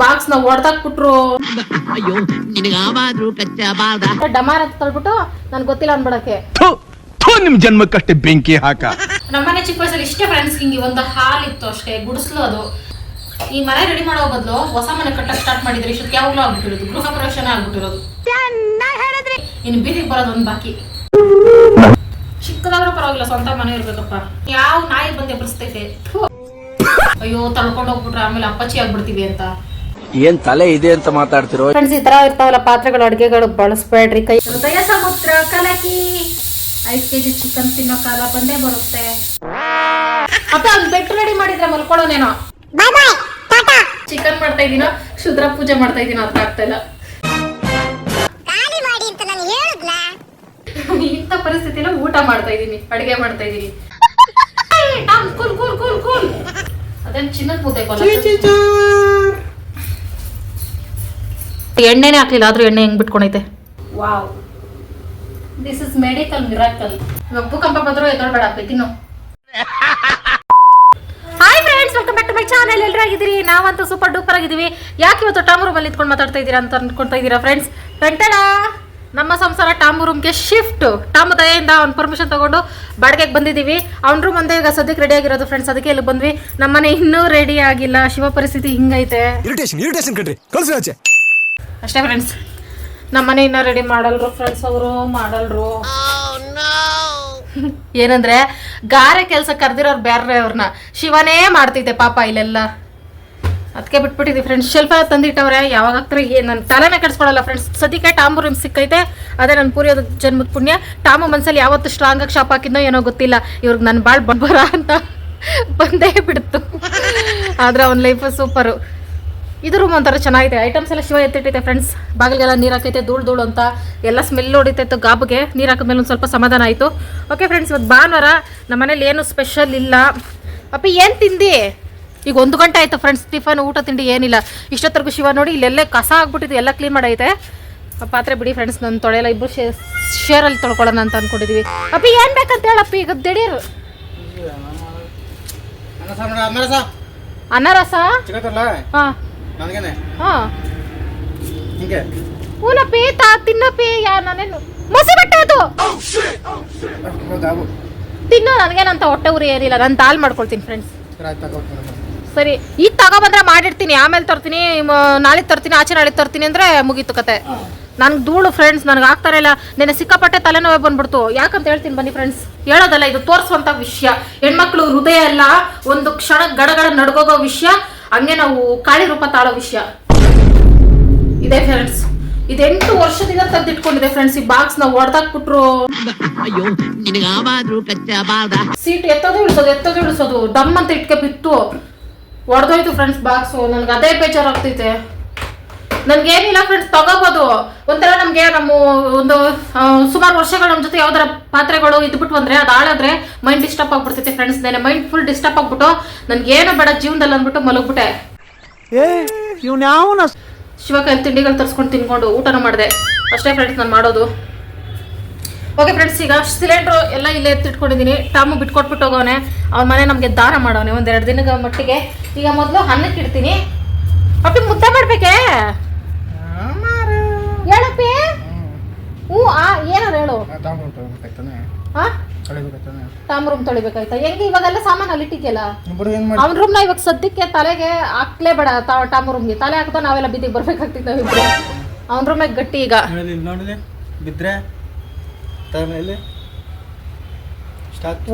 ಬಾಕ್ಸ್ನ ಹೊಡ್ದಾಕ್ಬಿಟ್ರು ಅಯ್ಯೋ ಕಚ್ಚಬಾರ್ದ ಡಮಾರ್ ಅಂತ ತಳ್ಬಿಟ್ಟು ನನ್ ಗೊತ್ತಿಲ್ಲ ಅನ್ಬಿಡಕ್ಕೆ. ನಿಮ್ ಜನ್ಮಕ್ಕಷ್ಟೇ ಬೆಂಕಿ ಹಾಕ. ನಮ್ಮನೆ ಚಿಕ್ಕ ವಯಸ್ಸಲ್ಲಿ ಇಷ್ಟೇ ಫ್ರೆಂಡ್ಸ್ ಹಿಂಗೆ ಒಂದು ಹಾಲ್ ಇತ್ತು ಅಷ್ಟೇ ಗುಡಿಸ್ಲು ಅದು. ಈ ಮನೆ ರೆಡಿ ಮಾಡೋ ಬದಲು ಹೊಸ ಮನೆ ಕಟ್ಟಕ್ ಸ್ಟಾರ್ಟ್ ಮಾಡಿದ್ರೆ ಇಷ್ಟು ಯಾವಾಗ್ಲೂ ಆಗ್ಬಿಟ್ಟಿರೋದು ಗೃಹ ಪ್ರವೇಶನ ಆಗ್ಬಿಟ್ಟಿರೋದು. ಇನ್ ಬೀದಿಗೆ ಬರೋದು ಒಂದ್ ಬಾಕಿ. ಚಿಕ್ಕದಾದ್ರೂ ಪರವಾಗಿಲ್ಲ ಸ್ವಂತ ಮನೆ ಇರ್ಬೇಕಪ್ಪ. ಯಾವ ನಾಯಿ ಬಂದೆ ಎಬ್ಬರಿಸ್ತೈತೆ ಅಯ್ಯೋ ತಳ್ಕೊಂಡು ಹೋಗ್ಬಿಟ್ರೆ ಆಮೇಲೆ ಅಪ್ಪಚ್ಚಿ ಆಗ್ಬಿಡ್ತೀವಿ ಅಂತ. ಏನ್ ತಲೆ ಇದೆ ಅಂತ ಮಾತಾಡ್ತಿರೋ? ಫ್ರೆಂಡ್ಸ್ ಈ ತರ ಇರ್ತಾವಲ್ಲ ಪಾತ್ರೆಗಳು ಅಡುಗೆಗಳು ಬಳಸ್ಬೇಡ್ರಿ ಕೈ. ಹೃದಯ ಸಮುದ್ರ ಕಲಕಿ. ಐದ್ ಕೆಜಿ ಚಿಕನ್ ತಿನ್ನೋ ಕಾಲ ಬಂದೇ ಬರುತ್ತೆ. ಅಪ್ಪ ಅಲ್ಲಿ ಬೆಟ್ ರೆಡಿ ಮಾಡಿದ್ರೆ ಮಲ್ಕೊಳ್ಳೋನೇನೋ ಚಿಕನ್ ಮಾಡ್ತಾ ಇದೀನೋ? ಶುದ್ರ ಪೂಜೆ ಮಾಡ್ತಾ ಇದೀನೋ? ಅರ್ಥ ಆಗ್ತಾ ಇಲ್ಲ. ಇಂಥ ಪರಿಸ್ಥಿತಿನ ಊಟ ಮಾಡ್ತಾ ಇದೀನಿ ಅಡಿಗೆ ಮಾಡ್ತಾ ಇದೀನಿ. Cool cool cool cool. ಅದೇನ್ ಚಿನ್ನದ ಮುದ್ದೆ ಎಣ್ಣೆನೇ ಹಾಕ್ಲಿಲ್ಲ ಆದ್ರೂ ಎಣ್ಣೆ ಹೆಂಗ್ ಬಿಟ್ಕೊಂಡೈತೆ wow. This is medical miracle ಇವಾಗ ಭೂಕಂಪ ಬಂದ್ರು ಎದೊಳ್ಬೇಡ ತಿನ್ನು. Hi friends welcome back to my channel ಎಲ್ಲರೂ ಆಗಿದ್ದೀರಿ ನಾವಂತೂ ಸೂಪರ್ ಡೂಪರ್ ಆಗಿದ್ದೀವಿ. ಯಾಕೆ ಇವತ್ತು ಟಾಮ್ ರೂಮಲ್ಲಿ ಇದ್ಕೊಂಡು ಮಾತಾಡ್ತಾ ಇದ್ದೀರಾ ಅಂತ ಅನ್ಕೊಳ್ತಾ ಇದ್ದೀರಾ ಫ್ರೆಂಡ್ಸ್ ಗಂಟಡ ನಮ್ಮ ಸಂಸಾರ ಟಾಮ್ ರೂಮ್ಗೆ ಶಿಫ್ಟ್ ಟಾಮ್ ದಯೆಯಿಂದ ಅವ್ನ ಪರ್ಮಿಷನ್ ತಗೊಂಡು ಬಾಡಿಗೆಗೆ ಬಂದಿದ್ದೀವಿ. ಅವ್ನ ರೂಮ್ ಒಂದೇ ಈಗ ಸದ್ಯಕ್ಕೆ ರೆಡಿ ಆಗಿರೋದು ಫ್ರೆಂಡ್ಸ್ ಅದಕ್ಕೆ ಇಲ್ಲಿ ಬಂದ್ವಿ? ನಮ್ಮನೆ ಇನ್ನೂ ರೆಡಿ ಆಗಿಲ್ಲ. ಶಿವ ಪರಿಸ್ಥಿತಿ ಹಿಂಗೈತೆ. ಇರಿಟೇಷನ್ ಇರಿಟೇಷನ್ ಕಣ್ರಿ. ಕಳ್ಸಿ ಆಚೆ. ಅಷ್ಟೇ ಫ್ರೆಂಡ್ಸ್ ನಮ್ಮನೆ ಇನ್ನ ರೆಡಿ ಮಾಡಲ್ರು ಫ್ರೆಂಡ್ಸ್ ಅವರು, ಮಾಡಲ್ರು. ಏನಂದ್ರೆ, ಗಾರೆ ಕೆಲಸ ಕರೆದಿರೋರು ಬೇರೆ ಅವ್ರನ್ನ ಶಿವನೇ ಮಾಡ್ತಿದ್ದೆ ಪಾಪ ಇಲ್ಲೆಲ್ಲ. ಅದಕ್ಕೆ ಬಿಟ್ಬಿಟ್ಟಿದ್ವಿ ಫ್ರೆಂಡ್ಸ್ ಶೆಲ್ಫ ತಂದಿಟ್ಟವ್ರೆ, ಯಾವಾಗ ಏನು ನನ್ನ ತಲೆನೇ ಕೆಡ್ಸ್ಕೊಳಲ್ಲ ಫ್ರೆಂಡ್ಸ್ ಸದ್ಯಕ್ಕೆ ಟಾಂಬು ರಿಮ್ ಸಿಕ್ಕೈತೆ. ಅದೇ ನನ್ನ ಪೂರಿಯೋದ ಜನ್ಮದ ಪುಣ್ಯ. ಟಾಮು ಮನ್ಸಲ್ಲಿ ಯಾವತ್ತು ಸ್ಟ್ರಾಂಗ್ ಆಗಿ ಶಾಪ್ ಹಾಕಿದ್ನೋ ಏನೋ ಗೊತ್ತಿಲ್ಲ. ಇವ್ರಿಗೆ ನನ್ನ ಬಾಳ್ ಬರ ಅಂತ ಬಂದೇ ಬಿಡ್ತು. ಆದ್ರೆ ಅವ್ನ ಲೈಫ್ ಸೂಪರು. ಇದು ರೂಮ್ ಒಂಥರ ಚೆನ್ನಾಗಿದೆ. ಐಟಮ್ಸ್ ಎಲ್ಲ ಶಿವ ಎತ್ತಿಟ್ಟೈತೆ ಫ್ರೆಂಡ್ಸ್ ಬಾಗಿಲಿಗೆಲ್ಲ ನೀರು ಹಾಕೈತೆ ಧೂಳು ಧೂಳು ಅಂತ. ಎಲ್ಲ ಸ್ಮೆಲ್ ಹೊಡಿತೈತೆ ಗಾಬ್ಗೆ. ನೀರು ಹಾಕಿದ್ಮೇಲೆ ಒಂದು ಸ್ವಲ್ಪ ಸಮಾಧಾನ ಆಯಿತು. ಓಕೆ ಫ್ರೆಂಡ್ಸ್ ಇವತ್ತು ಭಾನುವಾರ ನಮ್ಮ ಮನೇಲಿ ಏನು ಸ್ಪೆಷಲ್ ಇಲ್ಲ. ಅಪ್ಪಿ ಏನು ತಿಂದು? ಈಗ ಒಂದು ಗಂಟೆ ಆಯಿತು ಫ್ರೆಂಡ್ಸ್ ಟಿಫನ್ ಊಟ ತಿಂಡಿ ಏನಿಲ್ಲ. ಇಷ್ಟೊತ್ತರೆಗೂ ಶಿವ ನೋಡಿ ಇಲ್ಲೆಲ್ಲೇ ಕಸ ಆಗ್ಬಿಟ್ಟಿದೆ ಎಲ್ಲ ಕ್ಲೀನ್ ಮಾಡೈತೆ. ಪಾತ್ರೆ ಬಿಡಿ ಫ್ರೆಂಡ್ಸ್ ನನ್ನ ತೊಳೆಯಲ್ಲ ಇಬ್ಬರು ಶೇ ಶೇರಲ್ಲಿ ತೊಳ್ಕೊಳ್ಳೋಣ ಅಂತ ಅಂದ್ಕೊಂಡಿದ್ವಿ ಅಪ್ಪಿ ಏನು ಬೇಕಂತ ಹೇಳಪ್ಪಿ ಈಗ ದಿಢೀರ್. ಅನ್ನರಸ ಹಾಂ. ಹಾಂ. ಪೇ ತಾ ತಿನ್ನಪ್ಪಿ ಯಾ ನಾನೇನು ಮಸಿ ಬಟ್ಟೆ ಅದು. ತಿನ್ನೋ ನನಗೇನಂತ ಹೊಟ್ಟೆ ಉರಿ ಏನಿಲ್ಲ. ನಾನು ದಾಲ್ ಮಾಡ್ಕೊಳ್ತೀನಿ ಫ್ರೆಂಡ್ಸ್ ಸರಿ ಈಗ ತಗೊಬಂದ್ರೆ ಮಾಡಿರ್ತೀನಿ. ಆಮೇಲೆ ತರ್ತೀನಿ ನಾಳೆ ತರ್ತೀನಿ ಆಚೆ ನಾಳೆ ತರ್ತೀನಿ ಅಂದ್ರೆ ಮುಗೀತು ಕತೆ. ನನ್ಗೆ ಧೂಳು ಫ್ರೆಂಡ್ಸ್ ನನಗೆ ಆಗ್ತಾ ಇಲ್ಲ. ನೆನೆ ಸಿಕ್ಕಾಪಟ್ಟೆ ತಲೆನೋವೆ ಬಂದ್ಬಿಡ್ತು. ಯಾಕಂತ ಹೇಳ್ತೀನಿ ಬನ್ನಿ ಫ್ರೆಂಡ್ಸ್ ಹೇಳೋದಲ್ಲ ಇದು ತೋರಿಸುವಂತ ವಿಷಯ. ಹೆಣ್ಮಕ್ಳು ಹೃದಯ ಎಲ್ಲ ಒಂದು ಕ್ಷಣ ಗಡಗಡ ನಡ್ಗೋಗೋ ವಿಷಯ. ಹಂಗೆ ನಾವು ಕಾಳಿ ರೂಪ ತಾಳೋ ವಿಷಯ. ಇದೆ ಫ್ರೆಂಡ್ಸ್ ಇದೆಂಟು ವರ್ಷದಿಂದ ತಂದಿಟ್ಕೊಂಡಿದೆ ಫ್ರೆಂಡ್ಸ್ ಈ ಬಾಕ್ಸ್ನ ಹೊಡೆದಾಕ್ಬಿಟ್ರು ಸೀಟ್ ಎತ್ತೋದು ಇಳಿಸೋದು ಎತ್ತೋದು ಇಳಿಸೋದು. ಡಮ್ ಅಂತ ಇಟ್ಕೆ ಬಿತ್ತು. ಹೊಡೆದೋಯ್ತು ಫ್ರೆಂಡ್ಸ್ ಬಾಕ್ಸು ನನ್ಗೆ ಅದೇ ಬೇಜಾರಾಗ್ತೈತೆ. ನನ್ಗೇನಿಲ್ಲ ಫ್ರೆಂಡ್ಸ್ ತಗೋಬೋದು. ಒಂಥರ ನಮಗೆ ನಮ್ಮ ಒಂದು ಸುಮಾರು ವರ್ಷಗಳು ನಮ್ಮ ಜೊತೆ ಯಾವ್ದಾರ ಪಾತ್ರೆಗಳು ಇದ್ಬಿಟ್ಟು ಬಂದ್ರೆ ಅದು ಆಳಾದ್ರೆ ಮೈಂಡ್ ಡಿಸ್ಟರ್ಬ್ ಆಗ್ಬಿಡ್ತೈತೆ ಫ್ರೆಂಡ್ಸ್ ನೆನೆ ಮೈಂಡ್ ಫುಲ್ ಡಿಸ್ಟರ್ಬ್ ಆಗ್ಬಿಟ್ಟು ನನ್ಗೇನು ಬೇಡ ಜೀವನದಲ್ಲಿ ಅಂದ್ಬಿಟ್ಟು ಮಲಗ್ಬಿಟ್ಟೆ. ಶಿವಕಾಯಿ ತಿಂಡಿಗಳು ತರಿಸ್ಕೊಂಡು ತಿನ್ಕೊಂಡು ಊಟನೂ ಮಾಡಿದೆ. ಅಷ್ಟೇ ಫ್ರೆಂಡ್ಸ್ ನಾನು ಮಾಡೋದು. ಓಕೆ ಫ್ರೆಂಡ್ಸ್ ಈಗ ಸಿಲಿಂಡ್ರು ಎಲ್ಲ ಇಲ್ಲೇ ಎತ್ತಿಟ್ಕೊಂಡಿದ್ದೀನಿ ಟಾಮು ಬಿಟ್ಕೊಟ್ಬಿಟ್ಟು ಹೋಗೋನೆ ಅವ್ನ ಮನೆ ನಮಗೆ ದಾನ ಮಾಡೋನೆ ಒಂದೆರಡು ದಿನದ ಮಟ್ಟಿಗೆ. ಈಗ ಮೊದಲು ಅನ್ನಕ್ಕೆ ಇಡ್ತೀನಿ ಅಪ್ಪಿ ಮುದ್ದೆ ಮಾಡ್ಬೇಕೇ ಹೇಳಪ್ಪಿ ಹ್ಞೂ ಆ ಏನಾರು ಹೇಳು ತಗೊಂಡ್ಬೇಕಾಯ್ತಾನೆ ಹಾ ತೊಳಿಬೇಕಾಯ್ತಾನೆ? Tom room ತೊಳಿಬೇಕಾಯ್ತಾ? ಹೆಂಗೆ ಇವಾಗೆಲ್ಲ ಸಾಮಾನು ಅಲ್ಲಿ ಇಟ್ಟಿದ್ಯಲ್ಲ? ಇಬ್ಬರು ಏನು ಮಾಡಿ ಅವ್ನ ರೂಮ್ನ ಇವಾಗ ಸದ್ಯಕ್ಕೆ ತಲೆಗೆ ಹಾಕ್ಲೇಬೇಡ ಟಾಮ್ ರೂಮ್ಗೆ ತಲೆ ಹಾಕ್ತಾ ನಾವೆಲ್ಲ ಬಿದ್ದಿಗೆ ಬರ್ಬೇಕಾಗ್ತಿತ್ತು ನಾವಿಬ್ರು. ಅವ್ನ ರೂಮಾಗ ಗಟ್ಟಿ ಈಗ. ನೋಡಿ ನೋಡಿಲಿ ಬಿದ್ದರೆ ತಲೆ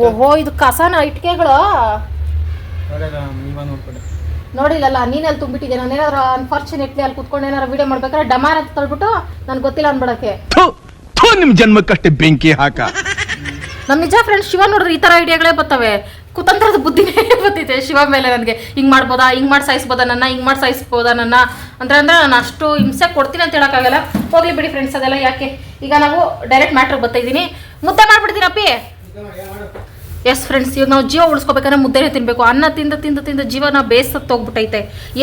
ಓಹೋ ಇದು ಕಸನ ಇಟ್ಕೆಗಳು. ನೋಡಿಲ್ಲಲ್ಲ ನೀನಲ್ಲಿ ತುಂಬಿಟ್ಟಿದ್ದೆ ನಾನು ಏನಾದ್ರು ಅನ್ಫಾರ್ಚುನೇಟ್ಲಿ ಅಲ್ಲಿ ಕುತ್ಕೊಂಡು ಏನಾರು ವಿಡಿಯೋ ಮಾಡ್ಬೇಕಾದ್ರೆ ಡಮಾರ್ ಅಂತ ತಳ್ಬಿಟ್ಟು ನನ್ಗೆ ಗೊತ್ತಿಲ್ಲ ಅನ್ಬಿಡಕ್ಕೆ. ಥು, ನಿಮ್ ಜನ್ಮಕ್ಕಷ್ಟೇ ಬೆಂಕಿ ಹಾಕ. ನಮ್ ನಿಜ ಫ್ರೆಂಡ್ಸ್ ಶಿವ ನೋಡಿದ್ರೆ ಈ ತರ ಐಡಿಯಾಗಳೇ ಬರ್ತವೆ. ಕುತಂತ್ರದ ಬುದ್ಧಿನೇ ಬಂದಿದೆ ಶಿವ ಮೇಲೆ ನನಗೆ. ಹಿಂಗ್ ಮಾಡ್ಬೋದಾ? ಹಿಂಗ್ ಮಾಡಿ ಸಾಯಿಸ್ಬೋದಾ ನನ್ನ? ಹಿಂಗ್ ಮಾಡಿ ಸಾಯಿಸ್ಬೋದಾ ನನ್ನ? ಅಂದ್ರೆ ಅಂದ್ರೆ ನಾನು ಅಷ್ಟು ಹಿಂಸೆ ಕೊಡ್ತೀನಿ ಅಂತ ಹೇಳಕ್ಕಾಗಲ್ಲ. ಹೋಗ್ಲಿ ಬಿಡಿ ಫ್ರೆಂಡ್ಸ್ ಅದೆಲ್ಲ ಯಾಕೆ? ಈಗ ನಾವು ಡೈರೆಕ್ಟ್ ಮ್ಯಾಟ್ರಿಗೆ ಬರ್ತಾ ಇದ್ದೀನಿ. ಮುದ್ದೆ ಮಾಡ್ಬಿಡ್ತೀನಪ್ಪಿ ಎಸ್ ಫ್ರೆಂಡ್ಸ್ ಇವಾಗ ನಾವು ಜೀವ ಉಳಿಸ್ಕೋಬೇಕಂದ್ರೆ ಮುದ್ದೆನೇ ತಿನ್ಬೇಕು. ಅನ್ನ ತಿಂದು ತಿಂದು ತಿಂದು ಜೀವನ ಬೇಸತ್ತು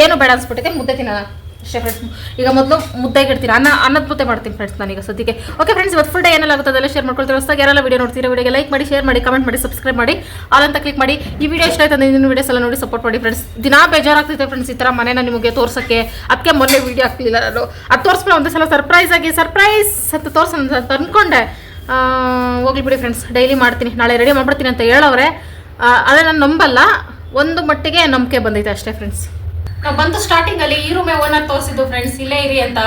ಏನು ಬೇಡ ಅನ್ಸ್ಬಿಟ್ಟೈತೆ ಮುದ್ದೆ ತಿನ್ನೋಣ. ಅಷ್ಟೇ ಫ್ರೆಂಡ್ಸ್ ಈಗ ಮೊದಲು ಮುದ್ದೆ ಇಡ್ತೀನಿ ಅನ್ನ, ಅನ್ನದ ಮುದ್ದೆ ಮಾಡ್ತೀನಿ ಫ್ರೆಂಡ್ಸ್ ನಾನೀಗ ಸದ್ಯಕ್ಕೆ. ಓಕೆ ಫ್ರೆಂಡ್ಸ್ ಇವತ್ತು ಫುಲ್ ಡೇ ಏನಾಗುತ್ತೆ ಅದೆಲ್ಲ ಶೇರ್ ಮಾಡ್ಕೊಳ್ತೀವಿ ಹೊಸದಾಗಿ ಯಾರೆಲ್ಲ ವಿಡಿಯೋ ನೋಡ್ತೀರಾ ವೀಡಿಯೋಗೆ ಲೈಕ್ ಮಾಡಿ ಶೇರ್ ಮಾಡಿ ಕಮೆಂಟ್ ಮಾಡಿ ಸಬ್ಸ್ಕ್ರೈಬ್ ಮಾಡಿ ಅಂತ ಕ್ಲಿಕ್ ಮಾಡಿ. ಈ ವಿಡಿಯೋ ಇಷ್ಟ ಆಯ್ತು ಇನ್ನೊಂದು ವಿಡಿಯೋಸ್ ಎಲ್ಲ ನೋಡಿ ಸಪೋರ್ಟ್ ಮಾಡಿ ಫ್ರೆಂಡ್ಸ್ ದಿನ ಬೇಜಾರಾಗ್ತಿದೆ ಫ್ರೆಂಡ್ಸ್ ಈ ಥರ ಮನೆನ ನಿಮಗೆ ತೋರ್ಸೋಕ್ಕೆ. ಅದಕ್ಕೆ ಮೊನ್ನೆ ವಿಡಿಯೋ ಹಾಕ್ಲಿಲ್ಲ ನಾನು. ಅದು ತೋರಿಸ್ಬಿಟ್ಟು ಒಂದೇ ಸಲ ಸರ್ಪ್ರೈಸ್ ಆಗಿ ಸರ್ಪ್ರೈಸ್ ಅಂತ ತೋರಿಸೋಣ ಅಂತ ಅಂದ್ಕೊಂಡೆ ಹೋಗ್ಲಿ ಬಿಡಿ ಫ್ರೆಂಡ್ಸ್ ಡೈಲಿ ಮಾಡ್ತೀನಿ. ನಾಳೆ ರೆಡಿ ಮಾಡ್ಬಿಡ್ತೀನಿ ಅಂತ ಹೇಳೋರೆ ಅದೇ ನಾನು ನಂಬಲ್ಲ. ಒಂದು ಮಟ್ಟಿಗೆ ನಂಬಿಕೆ ಬಂದೈತೆ ಅಷ್ಟೇ ಫ್ರೆಂಡ್ಸ್ ಬಂತು ಸ್ಟಾರ್ಟಿಂಗ್ ಅಲ್ಲಿ ಈ ರೂಮೇ ಓನರ್ ತೋರಿಸಿದ್ದು ಫ್ರೆಂಡ್ಸ್ ಇಲ್ಲೇ ಇರಿ ಅಂತ.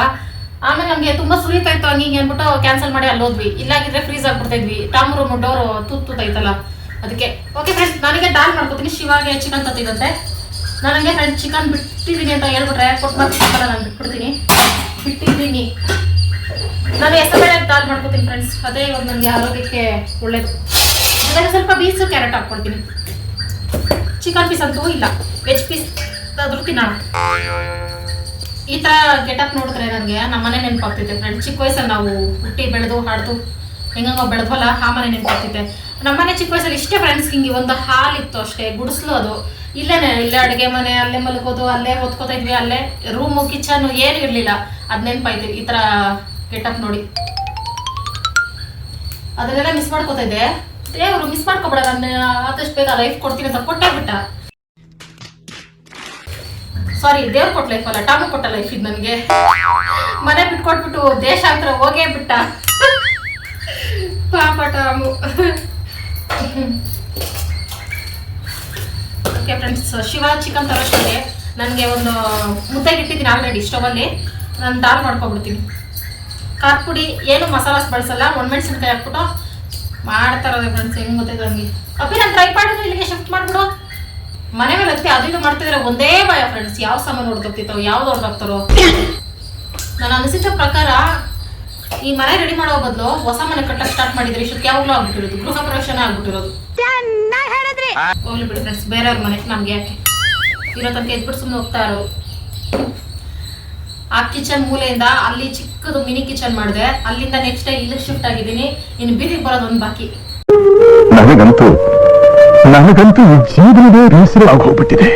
ಆಮೇಲೆ ನಮಗೆ ತುಂಬಾ ಸುರಿತಾ ಇತ್ತು ಹಂಗೆ ಅಂದ್ಬಿಟ್ಟು ಕ್ಯಾನ್ಸಲ್ ಮಾಡಿ ಅಲ್ಲಿ ಹೋದ್ವಿ. ಇಲ್ಲಾಗಿದ್ರೆ ಫ್ರೀಸ್ ಆಗ್ಬಿಡ್ತಾ ಇದ್ವಿ. ಟಾಮ್ ರೂಮ್ ಡೋರ್ ತೂತ್ ತೈತಲ್ಲ ಅದಕ್ಕೆ. ಓಕೆ ಫ್ರೆಂಡ್ಸ್ ನನಗೆ ದಾಲ್ ಮಾಡ್ಕೊತೀನಿ. ಶಿವಾಗೆ ಚಿಕನ್ ತತ್ತಿದಂತೆ. ನನಗೆ ಫ್ರೆಂಡ್ಸ್ ಚಿಕನ್ ಬಿಟ್ಟಿದ್ದೀನಿ ಅಂತ ಹೇಳ್ಬಿಟ್ರೆ ಕೊಟ್ಟು ಚಿಕನ್ ನಾನು ಬಿಟ್ಬಿಡ್ತೀನಿ. ಬಿಟ್ಟಿದ್ದೀನಿ ನಾನು ಹೆಸರು ದಾಲ್ ಮಾಡ್ಕೊತೀನಿ ಫ್ರೆಂಡ್ಸ್ ಅದೇ ಇವಾಗ ನನಗೆ ಆರೋಗ್ಯಕ್ಕೆ ಒಳ್ಳೇದು. ಅದಕ್ಕೆ ಸ್ವಲ್ಪ ಬೀಸು ಕ್ಯಾರೆಟ್ ಹಾಕ್ಕೊಡ್ತೀನಿ. ಚಿಕನ್ ಪೀಸ್ ಅಂತೂ ಇಲ್ಲ. ವೆಜ್ ಪೀಸ್ ತಿನ್ನೋಣ. ಈ ತರ ಗೆಟಪ್ ನೋಡಿದ್ರೆ ನನಗೆ ನಮ್ಮ ಮನೆ ನೆನಪಾಗ್ತೈತೆ ಫ್ರೆಂಡ್ ಚಿಕ್ಕ ವಯಸ್ಸಲ್ಲಿ ನಾವು ಹುಟ್ಟಿ ಬೆಳೆದು ಹಾಡ್ದು ಹೆಂಗೋ ಬೆಳೆದ್ವಲ್ಲ, ಆ ಮನೆ ನೆನಪಾಗ್ತಿದೆ ನಮ್ಮನೆ ಚಿಕ್ಕ ವಯಸ್ಸಲ್ಲಿ ಇಷ್ಟೇ ಫ್ರೆಂಡ್ಸ್ ಹಿಂಗೆ ಒಂದು ಹಾಲ್ ಇತ್ತು ಅಷ್ಟೇ, ಗುಡಿಸ್ಲು ಅದು. ಇಲ್ಲೇನೆ, ಇಲ್ಲೇ ಅಡುಗೆ ಮನೆ, ಅಲ್ಲೇ ಮಲಗೋದು, ಅಲ್ಲೇ ಓದ್ಕೋತಾ ಇದ್ವಿ, ಅಲ್ಲೇ ರೂಮು ಕಿಚನ್ ಏನು ಇರಲಿಲ್ಲ. ಅದ್ ನೆನಪಾಯ್ತು ಈ ತರ ಗೆಟಪ್ ನೋಡಿ. ಅದನ್ನೆಲ್ಲ ಮಿಸ್ ಮಾಡ್ಕೋತಾ ಇದ್ದೆ. ದೇವರು ಮಿಸ್ ಮಾಡ್ಕೊಬೇಡ, ನಾನು ಆದಷ್ಟು ಬೇಗ ಲೈಫ್ ಕೊಡ್ತೀನಿ ಅಂತ ಕೊಟ್ಟೇ ಬಿಟ್ಟ. ಸಾರಿ ದೇವ್ರು ಕೊಟ್ಟ ಲೈಫ್ ಅಲ್ಲ, ಟಾಮು ಕೊಟ್ಟ ಲೈಫ್ ಇದು ನನಗೆ. ಮನೆ ಬಿಟ್ಕೊಟ್ಬಿಟ್ಟು ದೇಶಾಂತರ ಹೋಗೇ ಬಿಟ್ಟ. ಪಾಪ Tom. Okay friends Shiva chicken ತರೋಷ್ಟೇ ನನಗೆ ಒಂದು ಮುದ್ದೆಗೆ ಇಟ್ಟಿದ್ದೀನಿ ಆಲ್ರೆಡಿ ಸ್ಟವಲ್ಲಿ. ನಾನು ದಾಲ್ ಮಾಡ್ಕೊಬಿಡ್ತೀನಿ. ಖಾರ ಪುಡಿ, ಏನು ಮಸಾಲಾಸ್ ಬಳಸಲ್ಲ ಒಣಮೆಣಸಿನ್ಕಾಯಿ ಹಾಕ್ಬಿಟ್ಟು ಮಾಡ್ತಾರಲ್ಲ ಫ್ರೆಂಡ್ಸ್ ಹೆಂಗ್ ಗೊತ್ತೈತೆ ನನಗೆ. ಅಪ್ಪಿ ನಾನು ಟ್ರೈ ಮಾಡಿದ್ರೆ ಇಲ್ಲಿಗೆ ಶಿಫ್ಟ್ ಮಾಡ್ಬಿಡು. ಮನೆ ಮೇಲೆ ಹತ್ತಿ ಅದು ಮಾಡ್ತಿದ್ರೆ ಒಂದೇ ಭಯ ಫ್ರೆಂಡ್ಸ್ ಯಾವ ಸಾಮಾನು ಹೊಡ್ದೋಗ್ತಿತ್ತೋ ಯಾವ್ದು ಹೊಡ್ದಾಗ್ತಾರೋ ನಾನು ಅನಿಸಿದ ಪ್ರಕಾರ, ಈ ಮನೆ ರೆಡಿ ಮಾಡೋ ಬದಲು ಹೊಸ ಮನೆ ಕಟ್ಟಕ್ಕೆ ಸ್ಟಾರ್ಟ್ ಮಾಡಿದ್ರೆ ಇಷ್ಟಕ್ಕೆ ಯಾವಾಗಲೂ ಆಗ್ಬಿಟ್ಟಿರೋದು. ಗೃಹ ಪ್ರವೇಶನೇ ಆಗ್ಬಿಟ್ಟಿರೋದು. ಹೋಗ್ಲಿ ಬಿಡಿ ಫ್ರೆಂಡ್ಸ್ ಬೇರೆಯವ್ರ ಮನೆ, ನಮ್ಗೆ ಯಾಕೆ? ಇರೋ ತನಕ ಎದ್ಬಿಟ್ಟು ಸುಮ್ಮನೆ ಹೋಗ್ತಾ ಇರೋ. ಆ ಕಿಚನ್ ಮೂಲೆಯಿಂದ ಅಲ್ಲಿ ಚಿಕ್ಕದು ಮಿನಿ ಕಿಚನ್ ಮಾಡಿದೆ. ಅಲ್ಲಿಂದ ನೆಕ್ಸ್ಟ್ ಇಲ್ಲಿ ಶಿಫ್ಟ್ ಆಗಿದ್ದೀನಿ. ಇನ್ನು ಬೀದಿಗೆ ಬರೋದು ಒಂದು ಬಾಕಿ. ನನಗಂತೂ ನನಗಂತೂ ಈ ಜೀವನವೇ ಬೇಸರ ಹೋಗ್ಬಿಟ್ಟಿದೆ.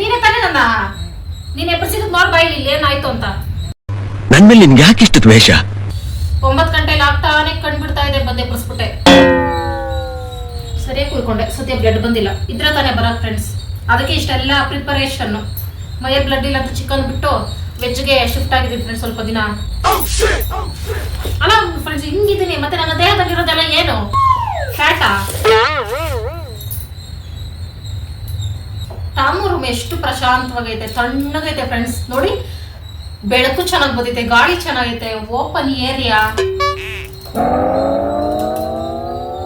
ನೀನೇ ತಾನೇ ನನ್ನ? ನೀನ್ ಎಬ್ಬರಿಸಿದ್ ನೋಡ್ ಬಾಯಿಲಿ ಇಲ್ಲಿ ಏನಾಯ್ತು ಅಂತ. ನನ್ ಮೇಲೆ ನಿನ್ಗೆ ಇಷ್ಟ ದ್ವೇಷ? ಒಂಬತ್ತು ಗಂಟೆಲಿ ಆಗ್ತಾನೆ ಕಂಡ್ಬಿಡ್ತಾ ಇದೆ ಬಂದೆ ಎಬ್ಬರಿಸ್ಬಿಟ್ಟೆ ಸರಿಯಾಗಿ ಕುಯ್ಕೊಂಡೆ ಸದ್ಯ ಬ್ಲಡ್ ಬಂದಿಲ್ಲ. ಇದ್ರ ತಾನೇ ಬರ ಫ್ರೆಂಡ್ಸ್ ಅದಕ್ಕೆ ಇಷ್ಟೆಲ್ಲ ಪ್ರಿಪರೇಷನ್ ಮೈಯ ಬ್ಲಡ್ ಇಲ್ಲ ಅಂತ ಚಿಕನ್ ಬಿಟ್ಟು ವೆಜ್ಗೆ ಶಿಫ್ಟ್ ಆಗಿದ್ದೀನಿ ಫ್ರೆಂಡ್ಸ್ ಸ್ವಲ್ಪ ದಿನ. ಅಲ್ಲ ಫ್ರೆಂಡ್ಸ್ ಹಿಂಗಿದ್ದೀನಿ. ಮತ್ತೆ ನನ್ನ ದೇಹದಲ್ಲಿರೋದೆಲ್ಲ ಏನು? ಫ್ಯಾಟಾ ಟಾಮು ರೂಮ್ ಎಷ್ಟು ಪ್ರಶಾಂತವಾಗೈತೆ, ತಣ್ಣಗೈತೆ ಫ್ರೆಂಡ್ಸ್ ನೋಡಿ, ಬೆಳಕು ಚೆನ್ನಾಗಿ ಬಂದೈತೆ ಗಾಳಿ ಚೆನ್ನಾಗೈತೆ ಓಪನ್ ಏರಿಯಾ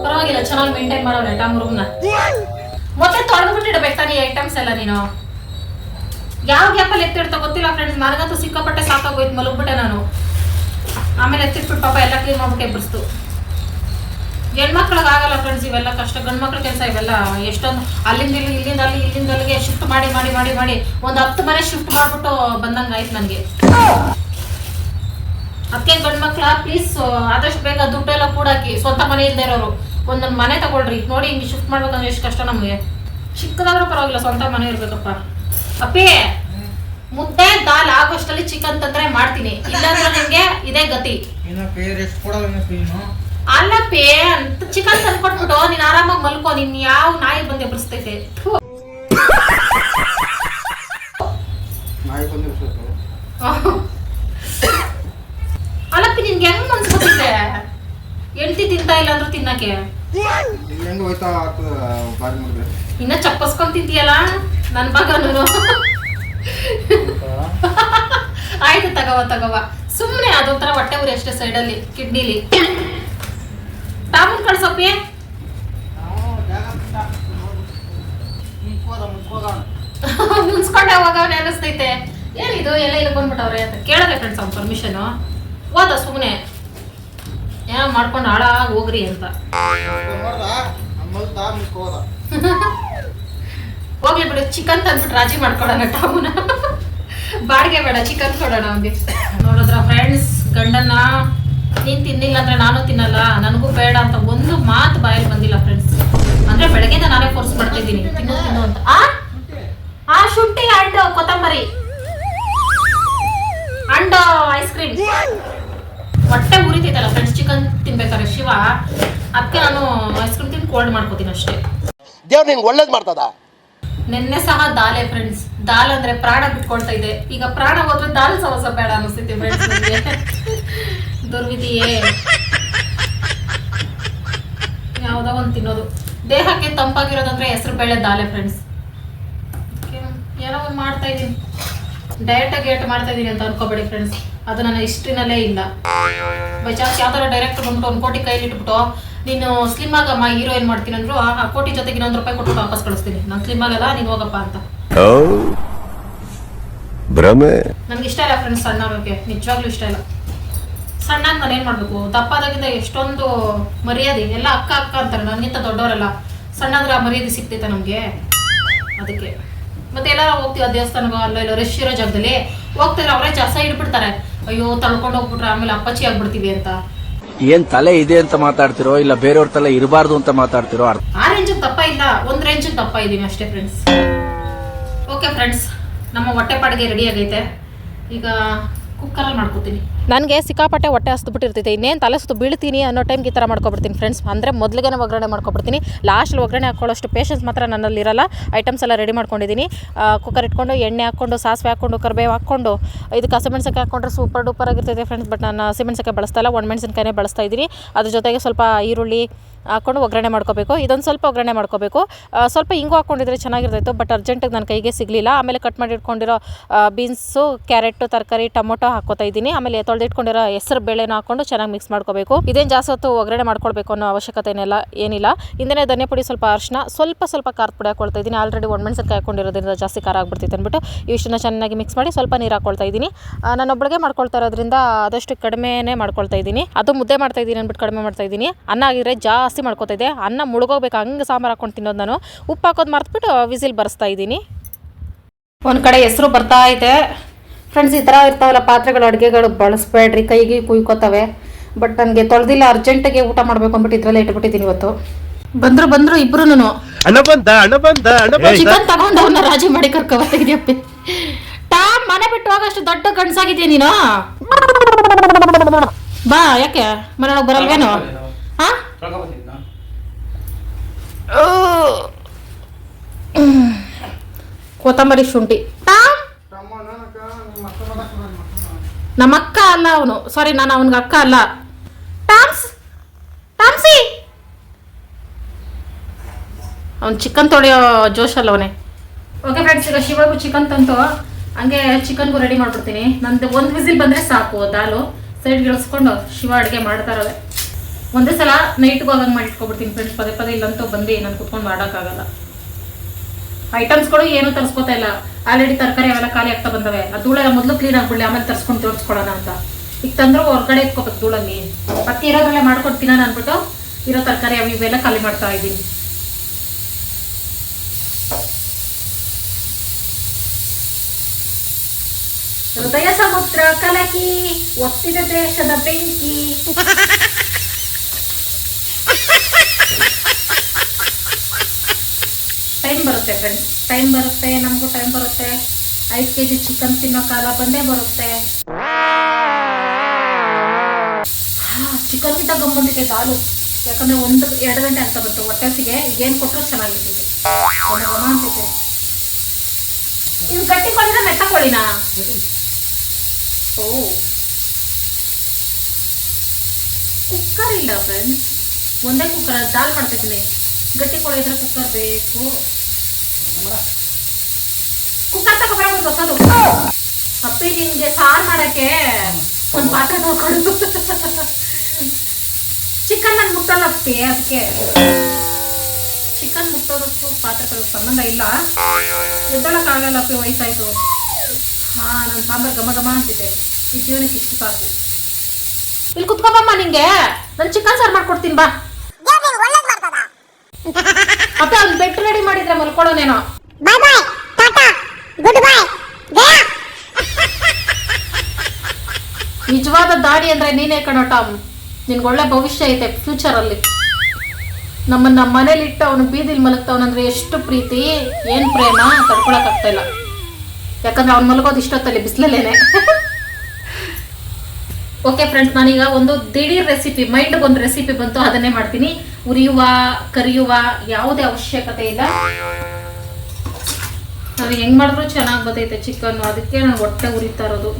ಪರವಾಗಿಲ್ಲ, ಚೆನ್ನಾಗಿ ಮೇಂಟೈನ್ ಮಾಡೋಣ ಟಾಮ್ ರೂಮ್ನ ಮತ್ತೆ ತೊಳೆದ್ಬಿಟ್ಟಿಡಬೇಕು ತಾನೇ ಐಟಮ್ಸ್ ಎಲ್ಲ ನೀನು. ಯಾವ ಗ್ಯಾಪಲ್ಲಿ ಎತ್ತಿಡ್ತಾ ಗೊತ್ತಿಲ್ಲ ಫ್ರೆಂಡ್ಸ್ ನನಗಂತೂ ಸಿಕ್ಕಾಪಟ್ಟೆ ಸಾಕಾಗೋಯ್ತು ಮಲಗ್ಬಿಟ್ಟೆ ನಾನು. ಆಮೇಲೆ ಎತ್ತಿಟ್ಬಿಟ್ಟು ಪಾಪ ಎಲ್ಲ ಕ್ಲೀನ್ ಮಾಡ್ಬಿಟ್ಟು ಎಬ್ಬರಿಸ್ತು ಹೆಣ್ಮಕ್ಳಿಗೆ ಆಗಲ್ಲ ಫ್ರೆಂಡ್ಸ್ ಇವೆಲ್ಲ ಕಷ್ಟ. ಗಂಡು ಮಕ್ಳ ಕೆಲಸ ಇವೆಲ್ಲ ಎಷ್ಟೊಂದು ಅಲ್ಲಿಂದ ಇಲ್ಲಿ, ಇಲ್ಲಿಂದ ಅಲ್ಲಿ, ಇಲ್ಲಿಂದ ಅಲ್ಲಿಗೆ ಶಿಫ್ಟ್ ಮಾಡಿ ಮಾಡಿ ಮಾಡಿ ಮಾಡಿ ಒಂದು ಹತ್ತು ಮನೆ ಶಿಫ್ಟ್ ಮಾಡ್ಬಿಟ್ಟು ಬಂದಂಗೆ ಆಯ್ತು ನನಗೆ. ಅದಕ್ಕೆ ಗಂಡು ಮಕ್ಳ ಪ್ಲೀಸ್ ಆದಷ್ಟು ಬೇಗ ದುಡ್ಡೆಲ್ಲ ಕೂಡಾಕಿ ಸ್ವಂತ ಮನೆ ಇರೋರು. ಒಂದೊಂದು ಮನೆ ತಗೊಳ್ರಿ. ನೋಡಿ ಹಿಂಗೆ ಶಿಫ್ಟ್ ಮಾಡ್ಬೇಕಂದ್ರೆ ಎಷ್ಟು ಕಷ್ಟ ನಮಗೆ. ಚಿಕ್ಕದಾದ್ರೂ ಪರವಾಗಿಲ್ಲ, ಸ್ವಂತ ಮನೆ ಇರ್ಬೇಕಪ್ಪ. ಅಪ್ಪಿ! ಮುದ್ದೆ ದಾಲ್ ಆಗೋಷ್ಟಲ್ಲಿ ಚಿಕನ್ ತಂದ್ರೆ ಮಾಡ್ತೀನಿ. ಇಲ್ಲಾಂದ್ರೆ ನಿಮ್ಗೆ ಇದೇ ಗತಿ. ಅಲ್ಲ ಪೇ ಅಂತ ಚಿಕನ್ ತಂದ್ಕೊಟ್ಬಿಟ್ಟು ನೀನ್ ಆರಾಮಾಗಿ ಮಲ್ಕೋ ನಿನ್ ಯಾವ ನಾಯಿ ಬಂದೆ ಬರ್ಸ್ತೈತೆ ಅಲ್ಲಪ್ಪ ನಿನ್ಗೆ ಹೆಂಗ್ ಮನ್ಸ್ಕೊತಿದ್ದೆ ಹೆಂಡತಿ ತಿಂತಾ ಇಲ್ಲ ಅಂದ್ರೆ ತಿನ್ನಕ್ಕೆ. ಇನ್ನ ಚಪ್ಪಸ್ಕೊಂಡ್ ತಿಂತೀಯಲ್ಲ? ನನ್ ಮಗನು ಆಯ್ತು ತಗವ ತಗವ. ಸುಮ್ನೆ ಅದೊಂಥರ ಹೊಟ್ಟೆ ಉರಿ ಅಷ್ಟೇ ಸೈಡಲ್ಲಿ ಕಿಡ್ನಿಲಿ ಟಾಮನ್ ಕಳ್ಸೋಪಿ ಮುನ್ಸ್ಕೊಂಡೆ ಹೋಗವ್ರೆ ಅನಿಸ್ತೈತೆ. ಏನಿದು ಎಲ್ಲ ಇಲ್ಲಿ ಬಂದ್ಬಿಟ್ಟವ್ರೆ ಅಂತ ಕೇಳಲ್ಲ ಫ್ರೆಂಡ್ಸ್ ಅವ್ನು ಪರ್ಮಿಷನ್ ಹೋದ ಸುಮ್ಮನೆ ಏನೋ ಮಾಡ್ಕೊಂಡು ಹಾಳಾಗಿ ಹೋಗ್ರಿ ಅಂತ. ಹೋಗ್ಲಿ ಬಿಡು, ಚಿಕನ್ ತಂದ್ಬಿಟ್ಟು ರಾಜಿ ಮಾಡ್ಕೊಡೋಣ ಟಾಮುನ. ಬಾಡಿಗೆ ಬೇಡ, ಚಿಕನ್ ಕೊಡೋಣ ಅವ್ನಿಗೆ. ನೋಡಿದ್ರ ಫ್ರೆಂಡ್ಸ್ ಗಂಡನ ನೀನ್ ತಿನ್ನಿಲ್ಲ ಅಂದ್ರೆ ನಾನು ತಿನ್ನಲ್ಲ, ನನಗೂ ಬೇಡ ಅಂತ ಒಂದು ಮಾತು ಬಾಯಲ್ಲಿ ಬಂದಿಲ್ಲ ಫ್ರೆಂಡ್ಸ್ ಅಂದ್ರೆ ಬೆಳಗ್ಗೆ ಮಾಡ್ತಿದ್ದೀನಿ. ತಿನ್ನು ತಿನ್ನು ಅಂತ. ಆ? ಆ ಶುಂಠಿ ಅಂಡ್ ಕೊತ್ತಂಬರಿ. ಅಂಡ್ ಐಸ್ ಕ್ರೀಮ್ ಹೊಟ್ಟೆ ಉರಿತೈತಲ್ಲ ಫ್ರೆಂಡ್ಸ್ ಚಿಕನ್ ತಿನ್ಬೇಕಾದ್ರೆ ಶಿವ, ಅದಕ್ಕೆ ನಾನು ಐಸ್ ಕ್ರೀಮ್ ತಿಂದು ಕೋಲ್ಡ್ ಮಾಡ್ಕೋತೀನಿ ಅಷ್ಟೇ. ದೇವ್ರು ನಿನ್ಗೆ ಒಳ್ಳೇದು ಮಾಡ್ತದ? ನಿನ್ನೆ ಸಹ ದಾಲೆ ಫ್ರೆಂಡ್ಸ್ ದಾಲ್ ಅಂದ್ರೆ ಪ್ರಾಣ ಬಿಟ್ಕೊಳ್ತಾ ಇದೆ. ಈಗ ಪ್ರಾಣ ಹೋದ್ರೆ ದಾಲ್ ಸವಸ ಬೇಡ ಅನಿಸ್ತಿದೆ ಫ್ರೆಂಡ್ಸ್ ದುರ್ವಿಧಿಯೇ ಯಾವ್ದೋ ಒಂದು ತಿನ್ನೋದು. ದೇಹಕ್ಕೆ ತಂಪಾಗಿರೋದಂದ್ರೆ ಹೆಸರು ಬೇಳೆ ದಾಲೆ ಫ್ರೆಂಡ್ಸ್ ಏನೋ ಒಂದು ಮಾಡ್ತಾ ಇದ್ದೀನಿ. ಡಯಟ್ ಗೇಟ್ ಮಾಡ್ತಾ ಇದೀನಿ ಅಂತ ಅನ್ಕೋಬೇಡಿ ಫ್ರೆಂಡ್ಸ್ ಅದು ನನ್ನ ಹಿಸ್ಟ್ರಿನಲ್ಲೇ ಇಲ್ಲ. ಬೈ ಚಾನ್ಸ್ ಯಾವ್ದಾರ ಡೈರೆಕ್ಟ್ ಬಂದ್ಬಿಟ್ಟು ಒಂದು ಕೋಟಿ ಕೈಲಿ ಇಟ್ಬಿಟ್ಟು ನೀನು ಸ್ಲಿಮ್ ಆಗಮ್ಮ ಏನ್ ಮಾಡ್ತೀನಿ ಅಂದ್ರು ಆ ಆ ಕೋಟಿ ಜೊತೆಗೆ ಇನ್ನೊಂದು ರೂಪಾಯಿ ಕೊಟ್ಟು ವಾಪಸ್ ಕಳಿಸ್ತೀನಿ. ನಾನು ಸ್ಲಿಮ್ ಆಗಲ್ಲ ನೀನು ಹೋಗಪ್ಪ ಅಂತ. ಭ್ರಮೆ. ನನ್ಗೆ ಇಷ್ಟ ಇಲ್ಲ ಫ್ರೆಂಡ್ಸ್ ಸಣ್ಣವ್ರಿಗೆ. ನಿಜವಾಗ್ಲೂ ಇಷ್ಟ ಇಲ್ಲ. ಸಣ್ಣಾಗಿ ನಾನು ಏನು ಮಾಡಬೇಕು? ದಪ್ಪದಾಗಿಂದ ಎಷ್ಟೊಂದು ಮರ್ಯಾದೆ. ಎಲ್ಲ ಅಕ್ಕ ಅಕ್ಕ ಅಂತಾರೆ. ನನ್ಗಿಂತ ದೊಡ್ಡವರೆಲ್ಲ. ಸಣ್ಣದ್ರ ಆ ಮರ್ಯಾದೆ ಸಿಗ್ತೈತೆ ನಮಗೆ. ಅದಕ್ಕೆ. ಮತ್ತೆ ಎಲ್ಲ ಹೋಗ್ತೀವಿ ಆ ದೇವಸ್ಥಾನಗೋ ಅಲ್ಲ ಇಲ್ಲ ರಶ್ ಇರೋ ಜಾಗದಲ್ಲಿ? ಹೋಗ್ತಾರೆ ಅವರೇ ಜಾಸ್ತಿ ಇಡ್ಬಿಡ್ತಾರೆ ಅಯ್ಯೋ ತಳ್ಕೊಂಡು ಹೋಗ್ಬಿಟ್ರೆ ಆಮೇಲೆ ಅಪ್ಪಚ್ಚಿ ಆಗ್ಬಿಡ್ತೀವಿ ಅಂತ. ಏನ್ ತಲೆ ಇದೆ ಅಂತ ಮಾತಾಡ್ತಿರೋ, ಇಲ್ಲ ಬೇರೆಯವ್ರ ತಲೆ ಇರಬಾರ್ದು ಅಂತ ಮಾತಾಡ್ತಿರೋ ಆ ರೇಂಜ್ ತಪ್ಪ ಇಲ್ಲ, ಒಂದ್ ರೇಂಜ್ ತಪ್ಪ ಇದ್ದೀನಿ ಅಷ್ಟೇ ಫ್ರೆಂಡ್ಸ್ ಓಕೆ ಫ್ರೆಂಡ್ಸ್ ನಮ್ಮ ಹೊಟ್ಟೆ ಪಾಡಿಗೆ ರೆಡಿ ಆಗೈತೆ. ಈಗ ಕುಕ್ಕರಲ್ಲಿ ಮಾಡ್ಕೋತೀನಿ. ನನಗೆ ಸಿಕ್ಕಾಪಟ್ಟೆ ಹೊಟ್ಟೆ ಹಸ್ದುಬಿಟ್ಟಿರ್ತೈತೆ, ಇನ್ನೇನು ತಲೆ ಸುತ್ತು ಬೀಳ್ತೀನಿ ಅನ್ನೋ ಟೈಮ್ಗೆ ಈ ಥರ ಮಾಡ್ಕೊಬಿಡ್ತೀನಿ ಫ್ರೆಂಡ್ಸ್ ಅಂದರೆ ಮೊದಲಿಗೆ ಒಗ್ಗರಣೆ ಮಾಡ್ಕೊಬಿಡ್ತೀನಿ. ಲಾಸ್ಟಲ್ಲಿ ಒಗ್ಗರಣೆ ಹಾಕೊಳ್ಳೋಷ್ಟು ಪೇಷನ್ಸ್ ಮಾತ್ರ ನನ್ನಲ್ಲಿ ಇರಲ್ಲ. ಐಟಮ್ಸ್ ಎಲ್ಲ ರೆಡಿ ಮಾಡ್ಕೊಂಡಿದ್ದೀನಿ ಕುಕ್ಕರ್ ಇಟ್ಕೊಂಡು, ಎಣ್ಣೆ ಹಾಕ್ಕೊಂಡು ಸಾಸಿವೆ ಹಾಕ್ಕೊಂಡು ಕರಿಬೇವು ಹಾಕ್ಕೊಂಡು ಇದಕ್ಕೆ ಹಸಿಮೆಣ್ಸಿನ್ಕಾಯಿ ಹಾಕ್ಕೊಂಡ್ರೆ ಸೂಪರ್ ಡೂಪರ್ ಆಗಿರ್ತೈತೆ ಫ್ರೆಂಡ್ಸ್ ಬಟ್ ನಾನು ಹಸಿಮೆಣ್ಸಿನ್ಕಾಯಿ ಬಳಸ್ತಾ ಇಲ್ಲ. ಒಣಮೆಣ್ಸಿನ್ಕಾಯಿನೇ ಬಳಸ್ತಾ ಇದ್ದೀನಿ. ಅದ್ರ ಜೊತೆಗೆ ಸ್ವಲ್ಪ ಈರುಳ್ಳಿ ಹಾಕ್ಕೊಂಡು ಒಗ್ಗರಣೆ ಮಾಡ್ಕೋಬೇಕು. ಇದೊಂದು ಸ್ವಲ್ಪ ಒಗ್ಗರಣೆ ಮಾಡ್ಕೋಬೇಕು. ಸ್ವಲ್ಪ ಹಿಂಗೂ ಹಾಕ್ಕೊಂಡಿದ್ರೆ ಚೆನ್ನಾಗಿರ್ತಾಯಿತ್ತು ಬಟ್ ಅರ್ಜೆಂಟಿಗೆ ನನ್ನ ಕೈಗೆ ಸಿಗಲಿಲ್ಲ. ಆಮೇಲೆ ಕಟ್ ಮಾಡಿ ಇಟ್ಕೊಂಡಿರೋ ಬೀನ್ಸು, ಕ್ಯಾರೆಟು, ತರಕಾರಿ, ಟೊಮೊಟೊ ಹಾಕೋತಾ ಇದ್ದೀನಿ. ಆಮೇಲೆ ತೊಳೆದಿಟ್ಕೊಂಡಿರೋ ಹೆಸರು ಬೇಳೆನ ಹಾಕ್ಕೊಂಡು ಚೆನ್ನಾಗಿ ಮಿಕ್ಸ್ ಮಾಡ್ಕೋಬೇಕು. ಇದೇನು ಜಾಸ್ತಿ ಹೊತ್ತು ಒಗ್ಗರಣೆ ಮಾಡ್ಕೊಳ್ಬೇಕು ಅನ್ನೋ ಅವಶ್ಯಕತೆ ಏನಿಲ್ಲ ಏನಿಲ್ಲ. ಹಿಂದೆ ಧನಿಯಾ ಪುಡಿ, ಸ್ವಲ್ಪ ಅರಿಶಿನ, ಸ್ವಲ್ಪ ಸ್ವಲ್ಪ ಖಾರದ ಪುಡಿ ಹಾಕೊಳ್ತಾ ಇದ್ದೀನಿ. ಆಲ್ರೆಡಿ ಒಣಮೆಣ್ಸಿನ್ಕಾಯಿ ಹಾಕೊಂಡಿರೋದ್ರಿಂದ ಜಾಸ್ತಿ ಖಾರ ಆಗ್ಬಿಡ್ತೈತೆ ಅಂದ್ಬಿಟ್ಟು ಇಷ್ಟನ್ನ ಚೆನ್ನಾಗಿ ಮಿಕ್ಸ್ ಮಾಡಿ ಸ್ವಲ್ಪ ನೀರು ಹಾಕೊಳ್ತಾ ಇದ್ದೀನಿ. ನಾನು ಒಬ್ಬಳಿಗೆ ಮಾಡ್ಕೊಳ್ತಾ ಇರೋದ್ರಿಂದ ಆದಷ್ಟು ಕಡಿಮೆನೇ ಮಾಡ್ಕೊಳ್ತಾ ಇದ್ದೀನಿ. ಅದು ಮುದ್ದೆ ಮಾಡ್ತಾ ಇದ್ದೀನಿ ಅಂದ್ಬಿಟ್ಟು ಕಡಿಮೆ ಮಾಡ್ತಾ ಇದ್ದೀನಿ. ಅನ್ನ ಆಗಿದ್ರೆ ಜಾಸ್ತಿ ಮಾಡ್ಕೊತಾ ಮಾಡ್ಕೋತಿದ್ದೆ. ಅನ್ನ ಮುಳುಗೋಗ್ಬೇಕು ಹಂಗೆ ಸಾಂಬಾರು ಹಾಕೊಂಡು ತಿನ್ನೋದು ನಾನು. ಉಪ್ಪು ಹಾಕೋದು ಮರ್ತುಬಿಟ್ಟು ವಿಸಿಲ್ ಬರೆಸ್ತಾ ಇದ್ದೀನಿ. ಒಂದು ಕಡೆ ಹೆಸರು ಬರ್ತಾ ಐತೆ ಫ್ರೆಂಡ್ಸ್ ಈ ಥರ ಇರ್ತಾವಲ್ಲ ಪಾತ್ರೆಗಳು ಅಡುಗೆಗಳು ಬಳಸ್ಬೇಡ್ರಿ. ಕೈಗೆ ಕುಯ್ಕೋತವೆ. ಬಟ್ ನನಗೆ ತೊಳೆದಿಲ್ಲ ಅರ್ಜೆಂಟಿಗೆ ಊಟ ಮಾಡಬೇಕು ಅಂದ್ಬಿಟ್ಟು ಇದ್ರಲ್ಲೇ ಇಟ್ಬಿಟ್ಟಿದ್ದೀನಿ ಇವತ್ತು. ಬಂದ್ರು ಬಂದ್ರು ಇಬ್ರು ಅಣ್ಣ ಬಂದ ಹಣ ಬಂದ ಹಣ ಬಂದ. ಚಿಕನ್ ತಗೊಂಡು ಅವನ್ನ ರಾಜಿ ಮಾಡಿ ಕರ್ಕೊ ಬರ್ತಿದ್ಯಪ್ಪಿ ಟಾಮ್ ಮನೆ ಬಿಟ್ಟು ಹೋಗಷ್ಟು ದೊಡ್ಡ ಗಂಡಸಾಗಿದ್ಯಾ ನೀನು? ಬಾ ಯಾಕೆ? ಮನೆಯೊಳಗೆ ಬರಲ್ವೇನು? ಹಾ ಕೊತ್ತಂಬರಿ ಶುಂಠಿ ಟಾಮ್ ನಮ್ಮ ಅಕ್ಕ ಅಲ್ಲ ಅವನು ಸಾರಿ ನಾನು ಅವನಿಗೆ ಅಕ್ಕ ಅಲ್ಲ ಟಾಮ್ಸ್ ಟಾಮ್ಸಿ ಅವ್ನು ಚಿಕನ್ ತೊಳೆಯೋ ಜೋಶಲ್ಲ ಅವನೇ ಓಕೆ ಫ್ರೆಂಡ್ಸ್ ಈಗ ಶಿವಗೂ ಚಿಕನ್ ತಂತು ಹಂಗೆ ಚಿಕನ್ಗೂ ರೆಡಿ ಮಾಡ್ಬಿಡ್ತೀನಿ. ನಂದು ಒಂದು ವಿಸಿಲ್ ಬಂದರೆ ಸಾಕು ದಾಲು ಸೈಡ್ಗೆ ಇಳಿಸ್ಕೊಂಡು ಶಿವ ಅಡುಗೆ ಮಾಡ್ತಾ ಇರೋದೆ ಒಂದೇ ಸಲ ನೈಟ್ಗೆ ಹೋಗಂಗೆ ಮಾಡಿ ಇಟ್ಕೊಬಿಡ್ತೀನಿ ಫ್ರೆಂಡ್ಸ್ ಪದೇ ಪದೇ ಇಲ್ಲಂತೂ ಬಂದು ನಾನು ಕುತ್ಕೊಂಡು ಮಾಡೋಕ್ಕಾಗಲ್ಲ. ಐಟಮ್ಸ್ಗಳು ಏನೂ ತರಿಸ್ಕೊತಾ ಇಲ್ಲ. ಆಲ್ರೆಡಿ ತರಕಾರಿ ಅವೆಲ್ಲ ಖಾಲಿ ಆಗ್ತಾ ಬಂದವೆ. ಆ ಧೂಳೆಲ್ಲ ಮೊದಲು ಕ್ಲೀನ್ ಆಗ್ಬಿಡ್ಲಿ, ಆಮೇಲೆ ತರಿಸ್ಕೊಂಡು ತೋರಿಸ್ಕೊಳ್ಳೋಣ ಅಂತ. ಈಗ ತಂದ್ರೆ ಹೊರಗಡೆ ಇಟ್ಕೋಬೇಕು ಧೂಳಲ್ಲಿ. ಮತ್ತೆ ಇರೋದ್ರಲ್ಲೇ ಮಾಡ್ಕೊಂಡು ತಿನ್ನೋಣ ಅಂದ್ಬಿಟ್ಟು ಇರೋ ತರಕಾರಿ ಅವು ಇವೆಲ್ಲ ಖಾಲಿ ಮಾಡ್ತಾ ಇದ್ದೀನಿ. ಹೃದಯ ಸಮುದ್ರ ಕಲಕಿ, ಒತ್ತಿದ ದೇಶದ ಬೆಂಕಿ. ಬರುತ್ತೆ ಫ್ರೆಂಡ್ಸ್ ಟೈಮ್ ಬರುತ್ತೆ, ನಮಗೂ ಟೈಮ್ ಬರುತ್ತೆ. ಐದು ಕೆ ಜಿ ಚಿಕನ್ ತಿನ್ನೋ ಕಾಲ ಬಂದೇ ಬರುತ್ತೆ. ಚಿಕನ್ ಗಿಂತ ಗಮ್ ಬಂದಿದೆ ದಾಲು. ಯಾಕಂದ್ರೆ ಒಂದು, ಎರಡು ಗಂಟೆ ಅಂತ ಬಂತು. ಹೊಟ್ಟೆಸಿಗೆ ಏನು ಕೊಟ್ಟರು ಚೆನ್ನಾಗಿದ್ದೀವಿ ಇದು ಗಟ್ಟಿ ಮೆತ್ತಕೊಳ್ಳಿನಾ ಓ. ಕುಕ್ಕರ್ ಇಲ್ಲ ಫ್ರೆಂಡ್ಸ್ ಒಂದೇ ಕುಕ್ಕರ್ ದಾಲ್ ಮಾಡ್ತಿದ್ದೀನಿ. ಗಟ್ಟಿ ಕೊಳಿದ್ರೆ ಕುಕ್ಕರ್ ಬೇಕು. ಕುಕ್ಕರ್ ತಗೊಬರ ಒಂದು ಹೊಸದು. ಅಪ್ಪಿ ನಿನ್ಗೆ ಸಾರು ಮಾಡಕ್ಕೆ ಒಂದು ಪಾತ್ರೆ ತಗೊಂಡು. ಚಿಕನ್ ನಾನು ಮುಟ್ಟಲ್ಲ ಅಪ್ಪಿ ಅದಕ್ಕೆ. ಚಿಕನ್ ಮುಟ್ಟೋದಕ್ಕೂ ಪಾತ್ರೆಗಳು ಸಂಬಂಧ ಇಲ್ಲ. ಎದ್ದೊಳಕ್ಕಾಗಲ್ಲ ಅಪ್ಪಿ, ವಯಸ್ಸಾಯ್ತು. ಹಾ, ನನ್ ಸಾಂಬಾರ್ ಘಮ ಘಮ ಈ ಜೀವನಕ್ಕೆ ಇಷ್ಟು ಸಾಕು. ಇಲ್ಲಿ ಕುತ್ಕೊಬಮ್ಮ ನಿಂಗೆ. ನಾನು ಚಿಕನ್ ಸಾರು ಮಾಡ್ಕೊಡ್ತೀನಿ ಬಾ. ಅಪ್ಪ ಬೆಡ್ ರೆಡಿ ಮಾಡಿದ್ರೆ ಮಲ್ಕೊಳ್ಳೋನೇನೋ ಬಾಯ್ ಬಾಯ್ ಟಾಟಾ ಗುಡ್ ಬಾಯ್ ಗಯಾ ನಿಜವಾದ ದಾಡಿ ಅಂದ್ರೆ ನೀನೇ ಕಣೋ ಟಾಮ್. ನಿನ್ಗೆ ಒಳ್ಳೆ ಭವಿಷ್ಯ ಐತೆ ಫ್ಯೂಚರ್ ಅಲ್ಲಿ. ನಮ್ಮನ್ನ ಮನೇಲಿ ಇಟ್ಟು ಅವನು ಬೀದಿಲಿ ಮಲಗ್ತಾವನಂದ್ರೆ ಎಷ್ಟು ಪ್ರೀತಿ ಏನ್ ಪ್ರೇಮ ತಡ್ಕೊಳಕ್ ಆಗ್ತಾ ಇಲ್ಲ. ಯಾಕಂದ್ರೆ ಅವ್ನ್ ಮಲಗೋದು ಇಷ್ಟೊತ್ತಲ್ಲಿ ಬಿಸಿಲಲ್ಲೇನೆ. ಓಕೆ ಫ್ರೆಂಡ್ಸ್ ನಾನೀಗ ಒಂದು ದಿಢೀರ್ ರೆಸಿಪಿ ಮೈಂಡ್ ಒಂದು ರೆಸಿಪಿ ಬಂತು, ಅದನ್ನೇ ಮಾಡ್ತೀನಿ. ಉರಿಯುವ, ಕರಿಯುವ ಯಾವುದೇ ಅವಶ್ಯಕತೆ ಇಲ್ಲ. ನಾನು ಹೆಂಗ್ ಮಾಡಿದ್ರು ಚೆನ್ನಾಗಿ ಬರ್ತೈತೆ ಚಿಕನ್ ಅದಕ್ಕೆ ನಾನು ಹೊಟ್ಟೆ ಉರಿತಾ ಇರೋದು.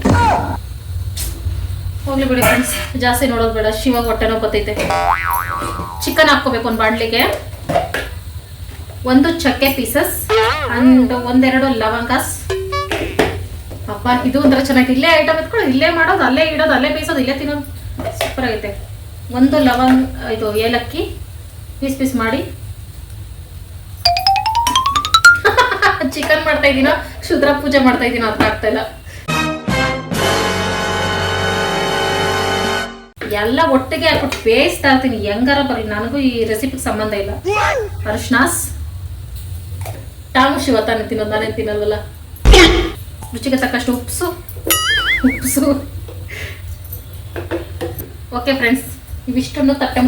ಹೋಗ್ಲಿ ಬಿಡಿ ಫ್ರೆಂಡ್ಸ್ ಜಾಸ್ತಿ ನೋಡೋದು ಬೇಡ ಶಿವ ಹೊಟ್ಟೆನೋ ಬರ್ತೈತೆ. ಚಿಕನ್ ಹಾಕ್ಕೋಬೇಕು ಒಂದು ಬಾಣ್ಲಿಗೆ. ಒಂದು ಚಕ್ಕೆ ಪೀಸಸ್ ಅಂಡ್ ಒಂದೆರಡು ಲವಂಗಾಸ್ ಅಪ್ಪ, ಇದು ಒಂಥರ ಚೆನ್ನಾಗಿ ಇಲ್ಲೇ ಐಟಮ್ ಎತ್ಕೊಳ್ಳಿ, ಇಲ್ಲೇ ಮಾಡೋದು, ಅಲ್ಲೇ ಇಡೋದು, ಅಲ್ಲೇ ಬೇಯಿಸೋದು, ಇಲ್ಲೇ ತಿನ್ನೋದು. ಸೂಪರ್ ಆಗೈತೆ. ಒಂದು ಲವಂಗ್, ಇದು ಏಲಕ್ಕಿ ಪೀಸ್ ಪೀಸ್ ಮಾಡಿ. ಚಿಕನ್ ಮಾಡ್ತಾ ಇದ್ದೀನೋ ಶುದ್ರ ಪೂಜೆ ಮಾಡ್ತಾ ಇದ್ದೀನೋ ಅರ್ಥ ಆಗ್ತಾ ಇಲ್ಲ. ಎಲ್ಲ ಒಟ್ಟಿಗೆ ಹಾಕ್ಬಿಟ್ಟು ಬೇಯಿಸ್ತಾ ಇರ್ತೀನಿ. ಹೆಂಗಾರ ಬರಲಿ, ನನಗೂ ಈ ರೆಸಿಪಿಗೆ ಸಂಬಂಧ ಇಲ್ಲ. ಅರ್ಶನಾಸ್ ಟಾಮು ಶಿವ ತಾನೇ ತಿನ್ನೋದು ನಾನೇ ತಿನ್ನಲ್ವಲ್ಲ? ರುಚಿಗೆ ತಕ್ಕಷ್ಟು ಉಪ್ಸು. ಉಪ್ಸು. ಓಕೆ ಫ್ರೆಂಡ್ಸ್ ಇವಿಷ್ಟನ್ನು ತಟ್ಟೆ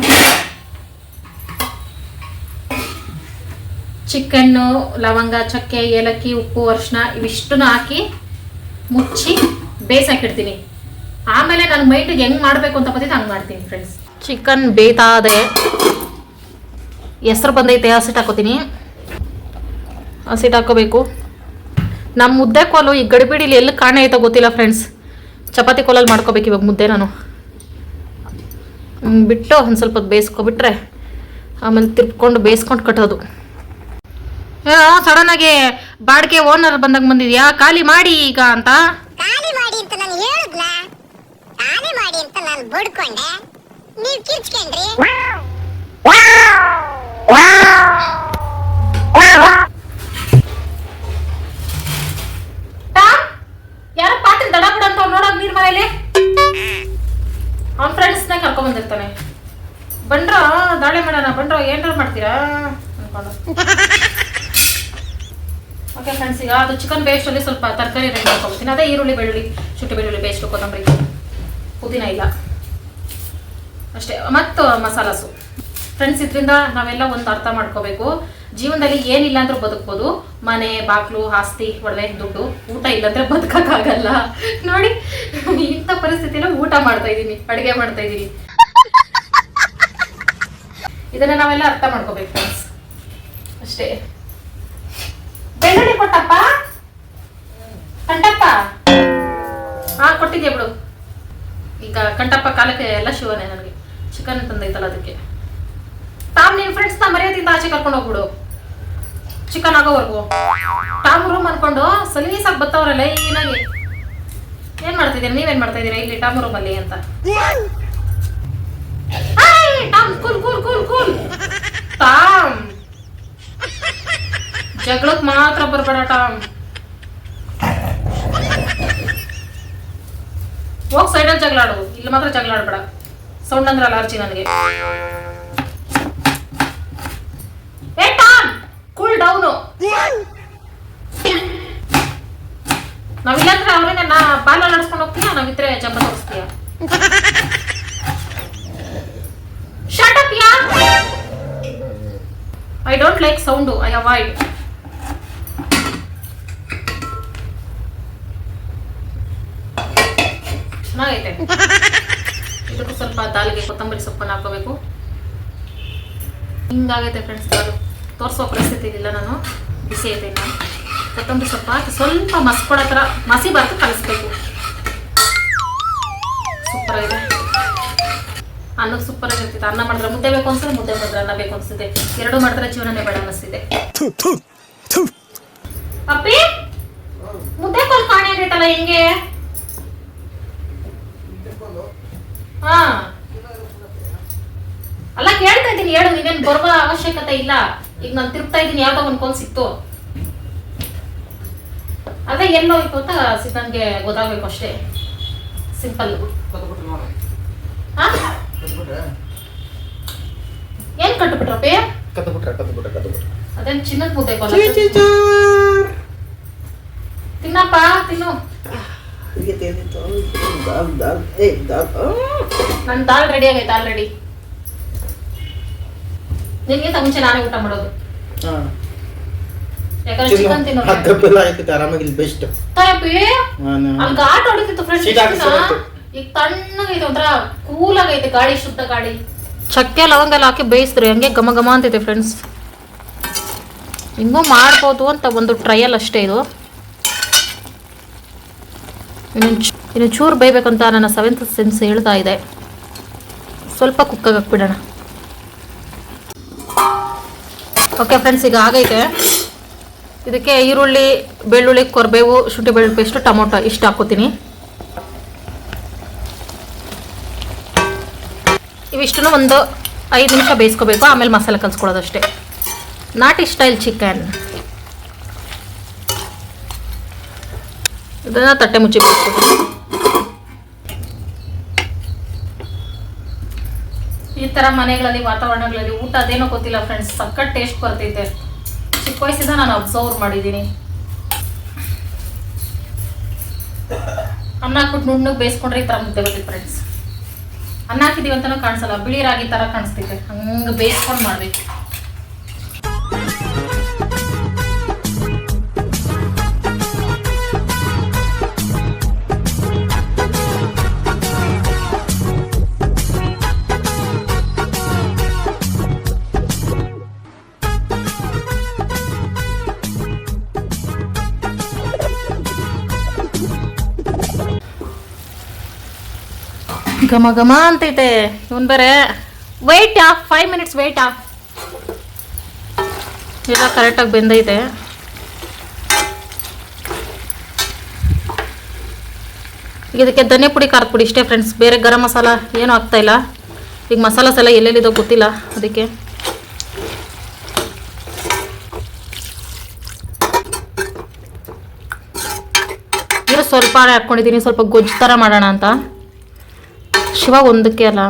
ಚಿಕನ್ನು, ಲವಂಗ, ಚಕ್ಕೆ, ಏಲಕ್ಕಿ, ಉಪ್ಪು ಅರಿಶಿನ ಇವಿಷ್ಟನ್ನು ಹಾಕಿ ಮುಚ್ಚಿ ಬೇಯಿಸಾಕಿಡ್ತೀನಿ ಆಮೇಲೆ ನಾನು ಮೈಟಿಗೆ ಹೆಂಗ್ ಮಾಡಬೇಕು ಅಂತ ಬಂದಿದ್ದು ಹಂಗೆ ಮಾಡ್ತೀನಿ ಫ್ರೆಂಡ್ಸ್ ಚಿಕನ್ ಬೇಯ್ತಾದೆ. ಹೆಸ್ರು ಬಂದೈತೆ ಹಸಿಟ್ಟು ಹಾಕೋತೀನಿ. ಹಸಿಟ್ಟು ಹಾಕೋಬೇಕು. ನಮ್ಮ ಮುದ್ದೆ ಕೋಲು ಈ ಗಡಿಬಿಡಿಲಿ ಎಲ್ಲಿ ಕಾಣೆ ಆಯ್ತಾ ಗೊತ್ತಿಲ್ಲ ಫ್ರೆಂಡ್ಸ್ ಚಪಾತಿ ಕೋಲಲ್ಲಿ ಮಾಡ್ಕೋಬೇಕು ಇವಾಗ ಮುದ್ದೆ ನಾನು. ಬಿಟ್ಟು ಒಂದು ಸ್ವಲ್ಪ ಹೊತ್ತು ಬೇಯಿಸ್ಕೊಬಿಟ್ರೆ ಆಮೇಲೆ ತಿರ್ಕೊಂಡು ಬೇಯಿಸ್ಕೊಂಡು ಕಟ್ಟೋದು. ಸಡನ್ ಆಗಿ ಬಾಡಿಗೆ ಓನರ್ ಬಂದಾಗ ಬಂದಿದ್ಯಾ? ಖಾಲಿ ಮಾಡಿ ಈಗ ಅಂತ. ಖಾಲಿ ಮಾಡಿ ಅಂತ ನಾನು ಹೇಳುದ್ನ ಖಾಲಿ ಮಾಡಿ ಅಂತ ನಾನು ಬಡ್ಕೊಂಡೆ? ನೀವ್ ಕಿರ್ಚ್ಕೊಂಡ್ರಿ? ಯಾರೋ ಪಾತ್ರೆ ದಡ ಬಿಡ ಅಂತ ನೋಡೋದು ನೀರ್ ಮನೇಲಿ? ಅವ್ನ ಫ್ರೆಂಡ್ಸ್ನ ಕರ್ಕೊಂಡ್ ಬಂದಿರ್ತಾನೆ. ಬಂಡ್ರ ದಾಳಿ ಮಾಡೋಣ ಬಂಡ್ರ ಏನಾರ ಮಾಡ್ತೀರಾ? ಅನ್ಕೊಂಡು. ಓಕೆ ಫ್ರೆಂಡ್ಸ್ ಈಗ ಅದು ಚಿಕನ್ ಬೇಸ್ಟಲ್ಲಿ ಸ್ವಲ್ಪ ತರಕಾರಿ ರೆಡಿ ಮಾಡ್ಕೊಳ್ತೀನಿ ಅದೇ ಈರುಳ್ಳಿ, ಬೆಳ್ಳುಳ್ಳಿ, ಶುಂಠಿ, ಬೆಳ್ಳುಳ್ಳಿ ಪೇಸ್ಟ್ ಕೊತ್ತಂಬರಿ. ಪುದೀನ ಇಲ್ಲ. ಅಷ್ಟೇ. ಮತ್ತು ಮಸಾಲಾಸು ಫ್ರೆಂಡ್ಸ್ ಇದರಿಂದ ನಾವೆಲ್ಲ ಒಂದು ಅರ್ಥ ಮಾಡ್ಕೋಬೇಕು. ಜೀವನದಲ್ಲಿ ಏನಿಲ್ಲ ಅಂದ್ರೆ ಬದುಕ್ಬೋದು. ಮನೆ ಬಾಕ್ಲು ಆಸ್ತಿ, ಒಡವೆ, ದುಡ್ಡು, ಊಟ ಇಲ್ಲಾಂದ್ರೆ ಬದುಕಕ್ಕಾಗಲ್ಲ. ನೋಡಿ, ಇಂಥ ಪರಿಸ್ಥಿತಿನ ಊಟ ಮಾಡ್ತಾ ಇದ್ದೀನಿ, ಅಡುಗೆ ಮಾಡ್ತಾ ಇದ್ದೀನಿ. ಇದನ್ನ ನಾವೆಲ್ಲ ಅರ್ಥ ಮಾಡ್ಕೋಬೇಕು ಫ್ರೆಂಡ್ಸ್ ಅಷ್ಟೇ. ಬೆಳ್ಳುಳ್ಳಿ ಕೊಟ್ಟಪ್ಪ? ಕಂಟಪ್ಪ ಹಾ, ಕೊಟ್ಟಿದ್ಯಾ ಬಿಡು. ಈಗ ಕಂಟಪ್ಪ ಕಾಲಕ್ಕೆ ಎಲ್ಲ ಶಿವನೇ ನನಗೆ. ಚಿಕನ್ ತಂದೈತಲ್ಲ ಅದಕ್ಕೆ. ತಾವ್ ನಿನ್ ಫ್ರೆಂಡ್ಸ್ನ ಮರ್ಯಾದಿಂದ ಆಚೆ ಕರ್ಕೊಂಡು ಹೋಗ್ಬಿಡು. ಚಿಕನ್ ಆಗೋವರೆಗೂ ಟಾಮ್ ರೂಮ್ ಅನ್ಕೊಂಡು ಸಲೀಸಾಗಿ ಬತ್ತವ್ರಲ್ಲ ಏನಾಗಿ ಏನ್ ಮಾಡ್ತಿದ್ದೀರಾ? ನೀವೇನ್ ಮಾಡ್ತಾ ಇದ್ದೀರಾ ಇಲ್ಲಿ ಟಾಮ್ ರೂಮ್ ಅಲ್ಲಿ ಅಂತ? ಟಾಮ್ ಜಗಳಕ್ ಮಾತ್ರ ಬರ್ಬೇಡ, ಟಾಮ್. ಹೋಗ್ ಸೈಡಲ್ಲಿ ಜಗಳಾಡು. ಇಲ್ಲಿ ಮಾತ್ರ ಜಗಳಾಡ್ಬೇಡ. ಸೌಂಡ್ ಅಂದ್ರೆ ಅಲರ್ಜಿ ನನಗೆ ಏ ಟಾಮ್ ಕೂಲ್ ಡೌನು ನಾವಿಲ್ಲಾಂದ್ರೆ ಅವ್ರೇನೆ ನಾ ಬಾಲ ನಡ್ಸ್ಕೊಂಡು ಹೋಗ್ತೀಯ ನಾವಿದ್ರೆ ಜಂಬ ತೋರಿಸ್ತೀಯ shut up yeah I don't like sound I avoid ಚೆನ್ನಾಗೈತೆ ಇದಕ್ಕೂ ಸ್ವಲ್ಪ ದಾಲ್ಗೆ ಕೊತ್ತಂಬರಿ ಸೊಪ್ಪನ್ನು ಹಾಕೋಬೇಕು ಹಿಂಗಾಗೈತೆ ಫ್ರೆಂಡ್ಸ್ ದಾಲು ತೋರಿಸೋ ಪರಿಸ್ಥಿತಿ ಇಲ್ಲ ನಾನು. ಬಿಸಿ ಇನ್ನು. ಕೊತ್ತಂಬರಿ ಸೊಪ್ಪು ಹಾಕಿ ಸ್ವಲ್ಪ ಮಸ್ಕೊಡೋ ಥರ ಮಸಿ ಬರ್ತು ಕಲಿಸ್ಬೇಕು. ಸೂಪರ್ ಆಗಿದೆ. ಅನ್ನ ಸೂಪರ್ ಆಗಿರ್ತಿತ್ತು. ಅನ್ನ ಮಾಡಿದ್ರೆ ಮುದ್ದೆ ಬೇಕು ಅನ್ಸಿದ್ರೆ ಮುದ್ದೆ ಮಾಡಿದ್ರೆ ಅನ್ನ ಬೇಕು ಅನ್ಸುತ್ತೆ. ಎರಡು ಮಾಡಿದ್ರೆ ಜೀವನನೇ ಬೇಡ ಅನಿಸ್ತಿದೆ ಅಪ್ಪಿ ಮುದ್ದೆ ಕೋಲ್ ಕಾಣೆ ಆಗೈತಲ್ಲ ಹೆಂಗೆ? ಹಾ. ಅಲ್ಲ ಕೇಳ್ತಾ ಇದ್ದೀನಿ ಹೇಳು ಇನ್ನೇನು ಬರುವ ಅವಶ್ಯಕತೆ ಇಲ್ಲ. ಈಗ ನಾನು ತಿರುಗ್ತಾ ಇದ್ದೀನಿ ಯಾವ್ದೋ ಒಂದು ಕೋಲ್ ಸಿಕ್ತು. ಅದೇ ಎಲ್ಲೋಯ್ತು ಅಂತ ಸಿ- ನನ್ಗೆ ಗೊತ್ತಾಗ್ಬೇಕು ಅಷ್ಟೇ. ಸಿಂಪಲ್ ಏನ್ ಕಟ್ಬಿಟ್ರಪ್ಪಿ ಅದೇನ್ ಚಿನ್ನದ ಮುದ್ದೆ ತಿನ್ನಪ್ಪ ತಿನ್ನು. ನನ್ ದಾಲ್ ರೆಡಿ ಆಗೈತೆ ಆಲ್ರೆಡಿ ನಿನ್ಗಿಂತ ಮುಂಚೆ ನಾನೇ ಊಟ ಮಾಡೋದು. ಹಾ. ಯಾಕಂದ್ರೆ ಚಿಕನ್ ತಿನ್ನೋದು. ಹತ್ತಪ್ಪೆಲ್ಲ ಆಯ್ತೈತೆ ಆರಾಮಾಗಿ ಬೆಸ್ಟ್ ತರಪಿ ಅಲ್ಲಿ ಘಾಟ್ ಹೊಡಿತಿತ್ತು ಫ್ರೆಂಡ್ಸ್ Seat ಹಾಕ್ಸಿ ಆಯ್ತು. ಈಗ ತಣ್ಣಗೈತೆ ಒಂಥರ ಕೂಲ್ ಆಗೈತೆ ಗಾಡಿ ಶುದ್ಧ ಗಾಡಿ ಚಕ್ಕೆ ಲವಂಗ ಎಲ್ಲ ಹಾಕಿ ಬೇಯಿಸ್ರಿ ಹಂಗೆ ಘಮ ಘಮ ಅಂತೈತೆ ಫ್ರೆಂಡ್ಸ್ ಹಿಂಗೂ ಮಾಡ್ಬೋದು ಅಂತ ಒಂದು ಟ್ರಯಲ್ ಅಷ್ಟೇ ಇದು. ಇನ್ನು ಇನ್ನು ಚೂರು ಬೇಯ್ಬೇಕಂತ ನನ್ನ ಸೆವೆಂತ್ ಸೆನ್ಸ್ ಹೇಳ್ತಾ ಇದೆ. ಸ್ವಲ್ಪ ಕುಕ್ಕಾಗಿ ಹಾಕ್ಬಿಡೋಣ. ಓಕೆ ಫ್ರೆಂಡ್ಸ್ ಈಗ ಆಗೈತೆ. ಇದಕ್ಕೆ ಈರುಳ್ಳಿ, ಬೆಳ್ಳುಳ್ಳಿ, ಕೊರಬೇವು, ಶುಂಠಿ ಬೆಳ್ಳುಳ್ಳಿ ಪೇಸ್ಟು, ಟೊಮೊಟೊ ಇಷ್ಟು ಹಾಕೋತೀನಿ ಇವಿಷ್ಟನ್ನು ಒಂದು ಐದು ನಿಮಿಷ ಬೇಯಿಸ್ಕೋಬೇಕು, ಆಮೇಲೆ ಮಸಾಲೆ ಕಲಿಸ್ಕೊಳ್ಳೋದಷ್ಟೇ. ನಾಟಿ ಸ್ಟೈಲ್ ಚಿಕನ್. ಇದನ್ನು ತಟ್ಟೆ ಮುಚ್ಚಿ ಬೇಯಿಸ್ಕೊತೀನಿ. ಥರ ಮನೆಗಳಲ್ಲಿ, ವಾತಾವರಣಗಳಲ್ಲಿ ಊಟ ಅದೇನೋ ಗೊತ್ತಿಲ್ಲ ಫ್ರೆಂಡ್ಸ್ ಸಕ್ಕತ್ ಟೇಸ್ಟ್ ಬರ್ತೈತೆ. ಚಿಕ್ಕ ವಯಸ್ಸಿಂದ ನಾನು ಅಬ್ಸರ್ವ್ ಮಾಡಿದ್ದೀನಿ. ಅನ್ನ ಹಾಕ್ಬಿಟ್ಟು ನುಣ್ಣಗೆ ಬೇಯಿಸ್ಕೊಂಡ್ರೆ ಈ ಥರ ಮುದ್ದೆ ಬರ್ತೈತೆ ಫ್ರೆಂಡ್ಸ್ ಅನ್ನ ಹಾಕಿದೀವಿ ಅಂತಲೂ ಕಾಣಿಸಲ್ಲ, ಬಿಳಿ ರಾಗಿ ಥರ ಕಾಣಿಸ್ತೈತೆ ಹಂಗೆ ಬೇಯಿಸ್ಕೊಂಡು ಮಾಡ್ಬೇಕು. ಘಮ ಘಮ ಅಂತೈತೆ. ಇವನ್ ಬೇರೆ ವೆಯ್ಟ್ ಆ ಫೈವ್ ಮಿನಿಟ್ಸ್ ವೆಯ್ಟ್ ಆ. ಎಲ್ಲ ಕರೆಕ್ಟಾಗಿ ಬೆಂದೈತೆ. ಇದಕ್ಕೆ ಧನಿಯಾ ಪುಡಿ, ಖಾರದ ಪುಡಿ ಇಷ್ಟೇ ಫ್ರೆಂಡ್ಸ್ ಬೇರೆ ಗರಂ ಮಸಾಲ ಏನೂ ಆಗ್ತಾ ಇಲ್ಲ. ಈಗ ಮಸಾಲಾಸ್ ಎಲ್ಲ ಎಲ್ಲೆಲ್ಲಿದೋ ಗೊತ್ತಿಲ್ಲ ಅದಕ್ಕೆ. ಸ್ವಲ್ಪ ಹಾಕೊಂಡಿದ್ದೀನಿ, ಸ್ವಲ್ಪ ಗೊಜ್ಜು ಥರ ಮಾಡೋಣ ಅಂತ. ಶಿವ ಒಂದಕ್ಕೆ ಅಲ್ಲ?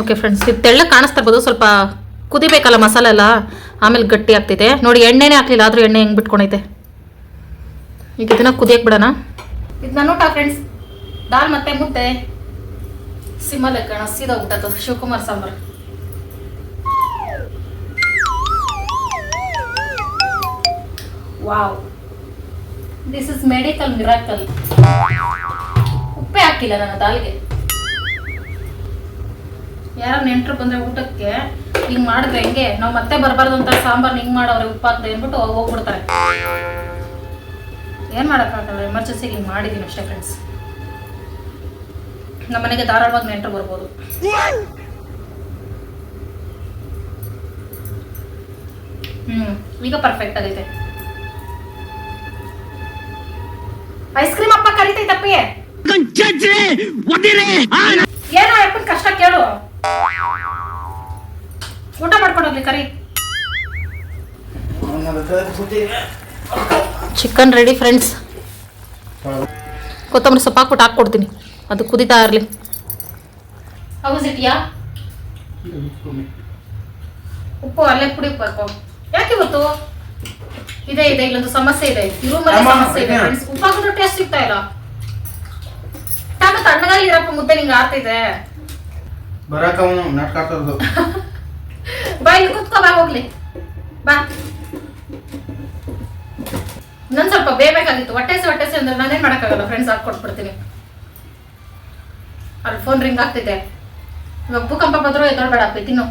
ಓಕೆ ಫ್ರೆಂಡ್ಸ್ ಇದು ತೆಳ್ಳಗೆ ಕಾಣಿಸ್ತಾ ಇರ್ಬೋದು, ಸ್ವಲ್ಪ ಕುದಿಬೇಕಲ್ಲ ಮಸಾಲೆ ಎಲ್ಲ? ಆಮೇಲೆ ಗಟ್ಟಿ ಆಗ್ತೈತೆ ನೋಡಿ, ಎಣ್ಣೆನೇ ಹಾಕ್ಲಿಲ್ಲ, ಆದರೂ ಎಣ್ಣೆ ಹೆಂಗೆ ಬಿಟ್ಕೊಂಡೈತೆ ಈಗ ಇದನ್ನ ಕುದಿಯಕ್ಕೆ ಬಿಡೋಣ. ಇದು ನನ್ನ ಊಟ ಫ್ರೆಂಡ್ಸ್ ದಾಲ್ ಮತ್ತೆ ಮುದ್ದೆ. ಸಿಮ್ಮಲ್ ಕಣ ಸೀದಾ ಊಟದ್ದು Shivakumar sambar. Wow. This is medical miracle ಉಪ್ಪೇ ಹಾಕಿಲ್ಲ ನನ್ನ ತಾಲಿಗೆ. ಯಾರ ನೆಂಟರು ಬಂದ್ರೆ ಊಟಕ್ಕೆ ಹಿಂಗ್ ಮಾಡಿದ್ರೆ ಹೆಂಗೆ? ನಾವು ಮತ್ತೆ ಬರಬಾರ್ದು ಅಂತ ಸಾಂಬಾರ್ ಹಿಂಗ್ ಮಾಡೋರೆ, ಉಪ್ಪು ಹಾಕ್ದೆ ಅಂದ್ಬಿಟ್ಟು ಹೋಗ್ಬಿಡ್ತಾರೆ. ಏನ್ ಮಾಡೋಕ್ಕಾಗಲ್ಲ ಎಮರ್ಜೆನ್ಸಿಗೆ ಹಿಂಗ್ ಮಾಡಿದೀನಿ ಅಷ್ಟೇ ಫ್ರೆಂಡ್ಸ್ ನಮ್ಮ ಮನೆಗೆ ಧಾರಾಳವಾಗಿ ನೆಂಟರು ಬರ್ಬೋದು. ಹ್ಮ್, ಈಗ ಪರ್ಫೆಕ್ಟ್ ಆಗೈತೆ. ಐಸ್ ಕ್ರೀಮ್ ಅಪ್ಪ ಕರಿತೈತಪ್ಪಿಯೇ ಏನೋ ಅಪ್ಪನ ಕಷ್ಟ ಕೇಳು. ಊಟ ಮಾಡ್ಕೊಂಡೋಗ್ಲಿ ಕರಿ. ಚಿಕನ್ ರೆಡಿ ಫ್ರೆಂಡ್ಸ್ ಕೊತ್ತಂಬರಿ ಸೊಪ್ಪು ಹಾಕ್ಬಿಟ್ಟು ಹಾಕ್ಕೊಡ್ತೀನಿ. ಅದು ಕುದಿತಾ ಇರಲಿ. ಹೌಸ್ ಇಟ್ಯಾ ಉಪ್ಪು ಅಲ್ಲೇ ಕುಡಿಬೇಕು ಯಾಕೆ ಇವತ್ತು? ಇದೆ ಇದೆ ಇಲ್ಲೊಂದು ಸಮಸ್ಯೆ ಇದೆ. ಇರುವ ಸಮಸ್ಯೆ ಇದೆ ಉಪ್ಪು ಹಾಕಿದ್ರು ಟೇಸ್ಟ್ ಸಿಗ್ತಾ ಇಲ್ಲ. ತಾನು ಇರಪ್ಪ ಮುದ್ದೆ ನಿಂಗೆ ಆಗ್ತಿದೆ ಬರಕ ಅವನು ನಾಟಕ ಆಡ್ತಾರದು ಬಾ ಇಲ್ಲಿ ಕುತ್ಕೋ ಬಾ ಹೋಗ್ಲಿ. ಬಾ. ನನ್ ಸ್ವಲ್ಪ ಬೇಯಬೇಕಾಗಿತ್ತು ಹೊಟ್ಟೆಸಿ ಹೊಟ್ಟೆಸಿ ಅಂದ್ರೆ ನಾನೇನ್ ಮಾಡಕ್ಕಾಗಲ್ಲ ಫ್ರೆಂಡ್ಸ್ ಹಾಕೊಟ್ಬಿಡ್ತೀನಿ ಅಲ್ಲಿ ಫೋನ್ ರಿಂಗ್ ಆಗ್ತಿದೆ. ಇವಾಗ ಭೂಕಂಪ ಬಂದ್ರು ಎದ್ದೊಳ್ಬೇಡ ತಿನ್ನು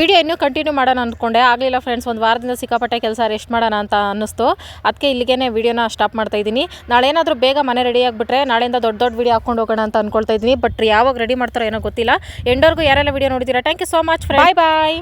ವಿಡಿಯೋ ಇನ್ನೂ ಕಂಟಿನ್ಯೂ ಮಾಡೋಣ ಅಂದ್ಕೊಂಡೆ. ಆಗಲಿಲ್ಲ ಫ್ರೆಂಡ್ಸ್ ಒಂದು ವಾರದಿಂದ ಸಿಕ್ಕಾಪಟ್ಟೆ ಕೆಲಸ ರೆಸ್ಟ್ ಮಾಡೋಣ ಅಂತ ಅನ್ನಿಸ್ತು. ಅದಕ್ಕೆ ಇಲ್ಲಿಗೆ ವಿಡಿಯೋನ ಸ್ಟಾಪ್ ಮಾಡ್ತಾ ಇದ್ದೀನಿ. ನಾಳೆ ಏನಾದರೂ ಬೇಗ ಮನೆ ರೆಡಿ ಆಗಿಬಿಟ್ರೆ ನಾಳೆಯಿಂದ ದೊಡ್ಡ ದೊಡ್ಡ ವಿಡಿಯೋ ಹಾಕೊಂಡು ಹೋಗೋಣ ಅಂತ ಅಂದ್ಕೊಳ್ತಾ ಇದ್ದೀನಿ. ಬಟ್ ಯಾವಾಗ ರೆಡಿ ಮಾಡ್ತಾರೋ ಏನೋ ಗೊತ್ತಿಲ್ಲ. ಎಂಡೋರ್ಗೂ ಯಾರೆಲ್ಲ ವಿಡಿಯೋ ನೋಡಿದ್ದೀರಾ? Thank you so much bye bye